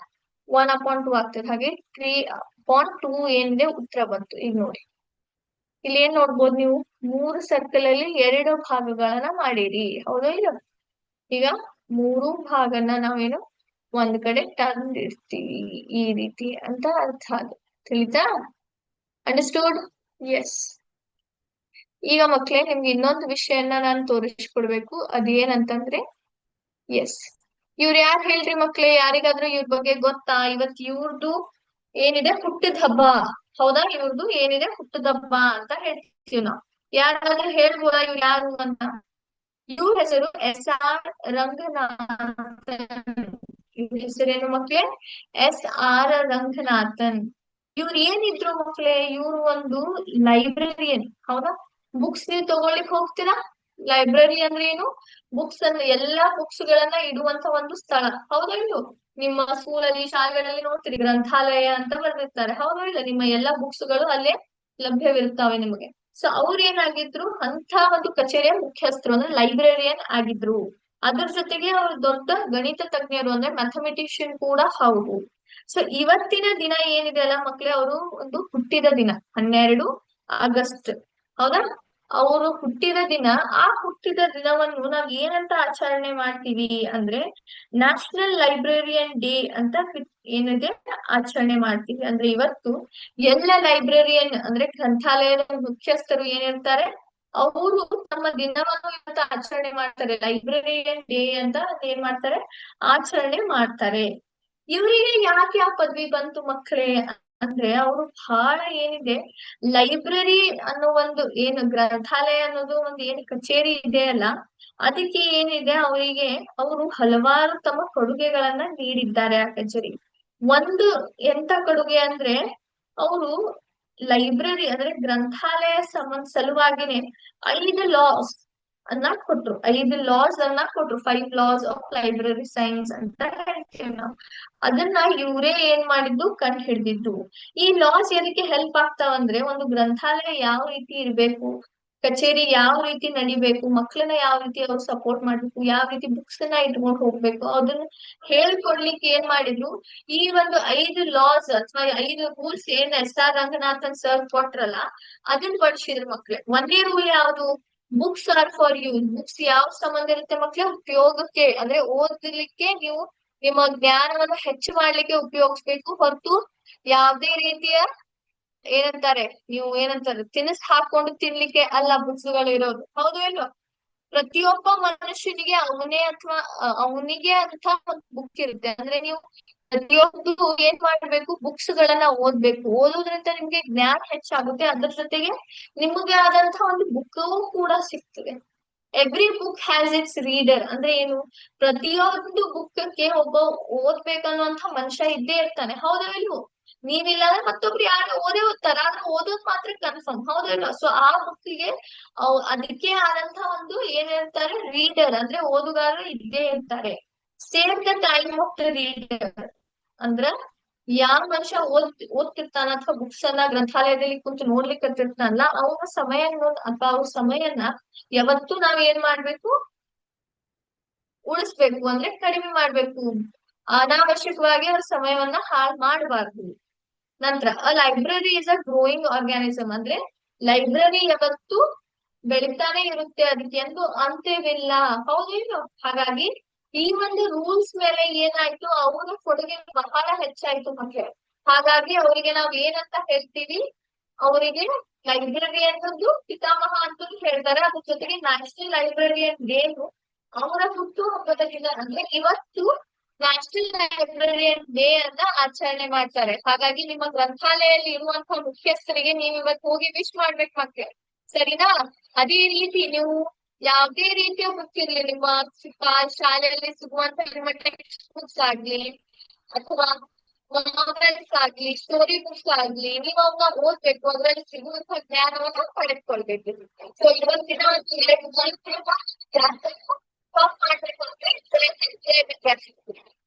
ಒನ್ ಅಪಾಯಿಂಟ್ ಟೂ ಆಗ್ತದೆ. ಹಾಗೆ ತ್ರೀ ಪಾಯಿಂಟ್ ಟೂ ಏನಿದೆ ಉತ್ತರ ಬಂತು. ಈಗ ನೋಡಿ. ಇಲ್ಲಿ ಏನ್ ನೋಡ್ಬೋದು ನೀವು? ಮೂರು ಸರ್ಕಲ್ ಅಲ್ಲಿ ಎರಡು ಭಾಗಗಳನ್ನ ಮಾಡಿರಿ. ಹೌದಾ ಇಲ್ಲ? ಈಗ ಮೂರು ಭಾಗನ ನಾವೇನು ಒಂದ್ ಕಡೆ ತಂದಿರ್ತೀವಿ ಈ ರೀತಿ ಅಂತ ಅರ್ಥ ಅದು ತಿಳಿತಾ? ಅಂಡರ್ಸ್ಟೂಡ್ ಎಸ್ ಈಗ ಮಕ್ಳೇ, ನಿಮ್ಗೆ ಇನ್ನೊಂದು ವಿಷಯನ ನಾನು ತೋರಿಸ್ಕೊಡ್ಬೇಕು. ಅದೇನಂತಂದ್ರೆ ಎಸ್ ಇವ್ರು ಯಾರು ಹೇಳ್ರಿ ಮಕ್ಳೇ? ಯಾರಿಗಾದ್ರೂ ಇವ್ರ ಬಗ್ಗೆ ಗೊತ್ತಾ? ಇವತ್ ಇವ್ರದ್ದು ಏನಿದೆ? ಹುಟ್ಟಿದ ಹಬ್ಬ. ಹೌದಾ? ಇವ್ರದ್ದು ಏನಿದೆ? ಹುಟ್ಟಿದ ಹಬ್ಬ ಅಂತ ಹೇಳ್ತೀವಿ ನಾವು. ಯಾರಾದ್ರೂ ಹೇಳ್ಬೋದ ಇವ್ರು ಯಾರು ಅಂತ? ಇವ್ರ ಹೆಸರು ಎಸ್ ಆರ್ ರಂಗನಾಥನ್. ಇವ್ರ ಹೆಸರೇನು ಮಕ್ಳೆ? S R Ranganathan. ಇವ್ರ ಏನಿದ್ರು ಮಕ್ಳೆ? ಇವ್ರು ಒಂದು ಲೈಬ್ರರಿಯನ್. ಹೌದಾ? ಬುಕ್ಸ್ ನೀವು ತಗೊಳ್ಳಿಕ್ ಹೋಗ್ತೀರಾ? ಲೈಬ್ರರಿ ಅಂದ್ರೆ ಏನು? ಬುಕ್ಸ್ ಅಂದ್ರೆ ಎಲ್ಲಾ ಬುಕ್ಸ್ ಗಳನ್ನ ಇಡುವಂತ ಒಂದು ಸ್ಥಳ. ಹೌದಾ ನಿಮ್ಮ ನಿಮ್ಮ ಸ್ಕೂಲಲ್ಲಿ ಶಾಲೆಗಳಲ್ಲಿ ನೋಡ್ತೀರಿ, ಗ್ರಂಥಾಲಯ ಅಂತ ಬರ್ದಿರ್ತಾರೆ. ಹೌದಾ ಇಲ್ಲ ನಿಮ್ಮ ಎಲ್ಲಾ ಬುಕ್ಸ್ಗಳು ಅಲ್ಲೇ ಲಭ್ಯವಿರುತ್ತವೆ ನಿಮಗೆ. ಸೊ ಅವ್ರು ಏನಾಗಿದ್ರು ಅಂತ ಒಂದು ಕಚೇರಿಯ ಮುಖ್ಯಸ್ಥರು, ಅಂದ್ರೆ ಲೈಬ್ರರಿಯನ್ ಆಗಿದ್ರು. ಅದ್ರ ಜೊತೆಗೆ ಅವ್ರು ದೊಡ್ಡ ಗಣಿತ ತಜ್ಞರು, ಅಂದ್ರೆ ಮ್ಯಾಥಮೆಟಿಷಿಯನ್ ಕೂಡ ಹೌದು. ಸೊ ಇವತ್ತಿನ ದಿನ ಏನಿದೆ ಅಲ್ಲ ಮಕ್ಳೇ, ಅವರು ಒಂದು ಹುಟ್ಟಿದ ದಿನ. ಹನ್ನೆರಡು ಆಗಸ್ಟ್. ಹೌದಾ? ಅವರು ಹುಟ್ಟಿದ ದಿನ, ಆ ಹುಟ್ಟಿದ ದಿನವನ್ನು ನಾವ್ ಏನಂತ ಆಚರಣೆ ಮಾಡ್ತೀವಿ ಅಂದ್ರೆ ನ್ಯಾಷನಲ್ ಲೈಬ್ರರಿಯನ್ ಡೇ ಅಂತ ಏನಿದೆ ಆಚರಣೆ ಮಾಡ್ತೀವಿ. ಅಂದ್ರೆ ಇವತ್ತು ಎಲ್ಲ ಲೈಬ್ರರಿಯನ್ ಅಂದ್ರೆ ಗ್ರಂಥಾಲಯದ ಮುಖ್ಯಸ್ಥರು ಏನಿರ್ತಾರೆ ಅವರು ತಮ್ಮ ದಿನವನ್ನು ಇವತ್ತು ಆಚರಣೆ ಮಾಡ್ತಾರೆ. ಲೈಬ್ರರಿಯನ್ ಡೇ ಅಂತ ಏನ್ ಮಾಡ್ತಾರೆ? ಆಚರಣೆ ಮಾಡ್ತಾರೆ. ಇವರಿಗೆ ಯಾಕೆ ಆ ಪದವಿ ಬಂತು ಮಕ್ಕಳೇ ಅಂದ್ರೆ ಅವರು ಬಹಳ ಏನಿದೆ, ಲೈಬ್ರರಿ ಅನ್ನೋ ಒಂದು ಏನು ಗ್ರಂಥಾಲಯ ಅನ್ನೋದು ಒಂದು ಏನು ಕಚೇರಿ ಇದೆ ಅಲ್ಲ, ಅದಕ್ಕೆ ಏನಿದೆ ಅವರಿಗೆ, ಅವರು ಹಲವಾರು ತಮ್ಮ ಕೊಡುಗೆಗಳನ್ನ ನೀಡಿದ್ದಾರೆ ಆ ಕಚೇರಿ. ಒಂದು ಎಂತ ಕೊಡುಗೆ ಅಂದ್ರೆ, ಅವರು ಲೈಬ್ರರಿ ಅಂದ್ರೆ ಗ್ರಂಥಾಲಯ ಸಂಬಂಧ ಸಲುವಾಗಿನೇ ಐದು ಲಾಸ್ ಅನ್ನ ಕೊಟ್ರು. ಐದು ಲಾಸ್ ಅನ್ನ ಕೊಟ್ರು. Five laws of library science ಅಂತ ಹೇಳ್ತೇವೆ ನಾವು. ಅದನ್ನ ಇವರೇ ಏನ್ ಮಾಡಿದ್ದು? ಕಂಡು ಹಿಡಿದಿದ್ದು. ಈ ಲಾಸ್ ಎದಕ್ಕೆ ಹೆಲ್ಪ್ ಆಗ್ತಾವಂದ್ರೆ ಒಂದು ಗ್ರಂಥಾಲಯ ಯಾವ ರೀತಿ ಇರ್ಬೇಕು, ಕಚೇರಿ ಯಾವ ರೀತಿ ನಡಿಬೇಕು ಮಕ್ಕಳನ್ನ ಯಾವ ರೀತಿ ಅವ್ರು ಸಪೋರ್ಟ್ ಮಾಡ್ಬೇಕು, ಯಾವ ರೀತಿ ಬುಕ್ಸ್ನ ಇಟ್ಕೊಂಡು ಹೋಗ್ಬೇಕು, ಅದನ್ನ ಹೇಳ್ಕೊಡ್ಲಿಕ್ಕೆ ಏನ್ ಮಾಡಿದ್ರು? ಈ ಒಂದು ಐದು ಲಾಸ್ ಅಥವಾ ಐದು ರೂಲ್ಸ್ ಏನ್ ಎಸ್ ಆರ್ ರಂಗನಾಥನ್ ಸರ್ ಕೊಟ್ರಲ್ಲ, ಅದನ್ನ ಪಡಿಸಿದ್ರು ಮಕ್ಳು. ಒಂದೇ ರೂಲ್ ಯಾವುದು? Books are for use books ಯಾವ ಸಂಬಂಧ ಇರುತ್ತೆ ಮಕ್ಕಳ ಉಪಯೋಗಕ್ಕೆ, ಅಂದ್ರೆ ಓದಲಿಕ್ಕೆ ನೀವು ನಿಮ್ಮ ಜ್ಞಾನವನ್ನು ಹೆಚ್ಚು ಮಾಡ್ಲಿಕ್ಕೆ ಉಪಯೋಗಿಸ್ಬೇಕು. ಹೊರತು ಯಾವ್ದೇ ರೀತಿಯ ಏನಂತಾರೆ, ನೀವು ಏನಂತಾರೆ, ತಿನಿಸ್ ಹಾಕೊಂಡು ತಿನ್ಲಿಕ್ಕೆ ಅಲ್ಲ ಬುಕ್ಸ್ಗಳು ಇರೋದು. ಹೌದು, ಇಲ್ವಾ? ಪ್ರತಿಯೊಬ್ಬ ಮನುಷ್ಯನಿಗೆ ಅವನೇ ಅಥವಾ ಅವನಿಗೆ ಅಂತ ಒಂದು ಬುಕ್ ಇರುತ್ತೆ. ಅಂದ್ರೆ ನೀವು ಪ್ರತಿಯೊಂದು ಏನ್ ಮಾಡ್ಬೇಕು? ಬುಕ್ಸ್ ಗಳನ್ನ ಓದ್ಬೇಕು. ಓದೋದ್ರಿಂದ ನಿಮ್ಗೆ ಜ್ಞಾನ ಹೆಚ್ಚಾಗುತ್ತೆ. ಅದ್ರ ಜೊತೆಗೆ ನಿಮಗೆ ಆದಂತಹ ಒಂದು ಬುಕ್ ಕೂಡ ಸಿಗ್ತದೆ. Every book has its reader ಅಂದ್ರೆ ಏನು? ಪ್ರತಿಯೊಂದು ಬುಕ್ಗೆ ಒಬ್ಬ ಓದ್ಬೇಕನ್ನುವಂತ ಮನುಷ್ಯ ಇದ್ದೇ ಇರ್ತಾನೆ. ಹೌದಾ ಇಲ್ವೋ? ನೀವಿಲ್ಲ ಅಂದ್ರೆ ಮತ್ತೊಬ್ರು ಯಾರು ಓದೇ ಓದ್ತಾರ ಆದ್ರೆ ಓದೋದ್ ಮಾತ್ರ ಕನ್ಫರ್ಮ್ ಹೌದಲ್ಲ ಸೊ ಆ ಬುಕ್ಗೆ ಅದಕ್ಕೆ ಆದಂತ ಒಂದು ಏನ್ ಹೇಳ್ತಾರೆ? ರೀಡರ್ ಅಂದ್ರೆ ಓದುಗಾರರು ಇದ್ದೇ ಇರ್ತಾರೆ. Save the time of the reader ಅಂದ್ರ ಯಾವ ಮನುಷ್ಯ ಓದ್, ಓದ್ತಿರ್ತಾನ ಅಥವಾ ಬುಕ್ಸ್ ಅನ್ನ ಗ್ರಂಥಾಲಯದಲ್ಲಿ ಕುಂತು ನೋಡ್ಲಿಕ್ಕೆ ಅವ್ರ ಸಮಯ ಅಥವಾ ಅವ್ರ ಸಮಯನ್ನ ಯಾವತ್ತು ನಾವ್ ಏನ್ ಮಾಡ್ಬೇಕು? ಉಳಿಸ್ಬೇಕು, ಅಂದ್ರೆ ಕಡಿಮೆ ಮಾಡ್ಬೇಕು. ಅನಾವಶ್ಯಕವಾಗಿ ಅವ್ರ ಸಮಯವನ್ನ ಹಾಳು ಮಾಡಬಾರ್ದು. ನಂತರ, a library is a growing organism ಅಂದ್ರೆ ಲೈಬ್ರರಿ ಯಾವತ್ತು ಬೆಳಿತಾನೆ ಇರುತ್ತೆ ಅದಕ್ಕೆ ಎಂದು ಅಂತ್ಯವಿಲ್ಲ. ಹೌದೇನು ಹಾಗಾಗಿ ಈ ಒಂದು ರೂಲ್ಸ್ ಮೇಲೆ ಏನಾಯ್ತು? ಅವರ ಕೊಡುಗೆ ಬಹಳ ಹೆಚ್ಚಾಯ್ತು ಮಕ್ಕಳು ಹಾಗಾಗಿ ಅವರಿಗೆ ನಾವ್ ಏನಂತ ಹೇಳ್ತೀವಿ? ಅವರಿಗೆ ಲೈಬ್ರರಿ ಅನ್ನೋದು ಪಿತಾಮಹ ಅಂತ ಹೇಳ್ತಾರೆ. ಅದ್ರ ಜೊತೆಗೆ ನ್ಯಾಷನಲ್ ಲೈಬ್ರರಿಯನ್ ಡೇನು ಅವರ ಹುಟ್ಟು ಹಬ್ಬದ ದಿನ ಅಂದ್ರೆ ಇವತ್ತು ನ್ಯಾಷನಲ್ ಲೈಬ್ರರಿಯನ್ ಡೇ ಅನ್ನ ಆಚರಣೆ ಮಾಡ್ತಾರೆ. ಹಾಗಾಗಿ ನಿಮ್ಮ ಗ್ರಂಥಾಲಯದಲ್ಲಿ ಇರುವಂತಹ ಮುಖ್ಯಸ್ಥರಿಗೆ ನೀವು ಇವತ್ತು ಹೋಗಿ ವಿಶ್ ಮಾಡ್ಬೇಕು ಮಕ್ಕಳು ಸರಿನಾ? ಅದೇ ರೀತಿ ನೀವು ಯಾವ್ದೇ ರೀತಿಯ ಬುಕ್ ನಿಮ್ಮ ಶಾಲೆಯಲ್ಲಿ ಸಿಗುವಂತ ನಿಮ್ಮ ಟೆಕ್ಸ್ಟ್ ಬುಕ್ಸ್ ಆಗ್ಲಿ, ಅಥವಾ ನಾವೆಲ್ಸ್ ಆಗ್ಲಿ ಸ್ಟೋರಿ ಬುಕ್ಸ್ ಆಗ್ಲಿ, ನೀವು ಅವನ್ನ ಓದ್ಬೇಕು, ಅದ್ರಲ್ಲಿ ಸಿಗುವಂತ ಜ್ಞಾನವನ್ನ ಪಡೆದುಕೊಳ್ಬೇಕು. ಸೊ ಇವತ್ತಿನ ಒಂದು ಎರಡು ಮೂರು ದಿನ ಜಾಸ್ತಿ stop ಮಾಡ್ಬೇಕು ಅಂತ ಹೇಳ್ತೀನಿ.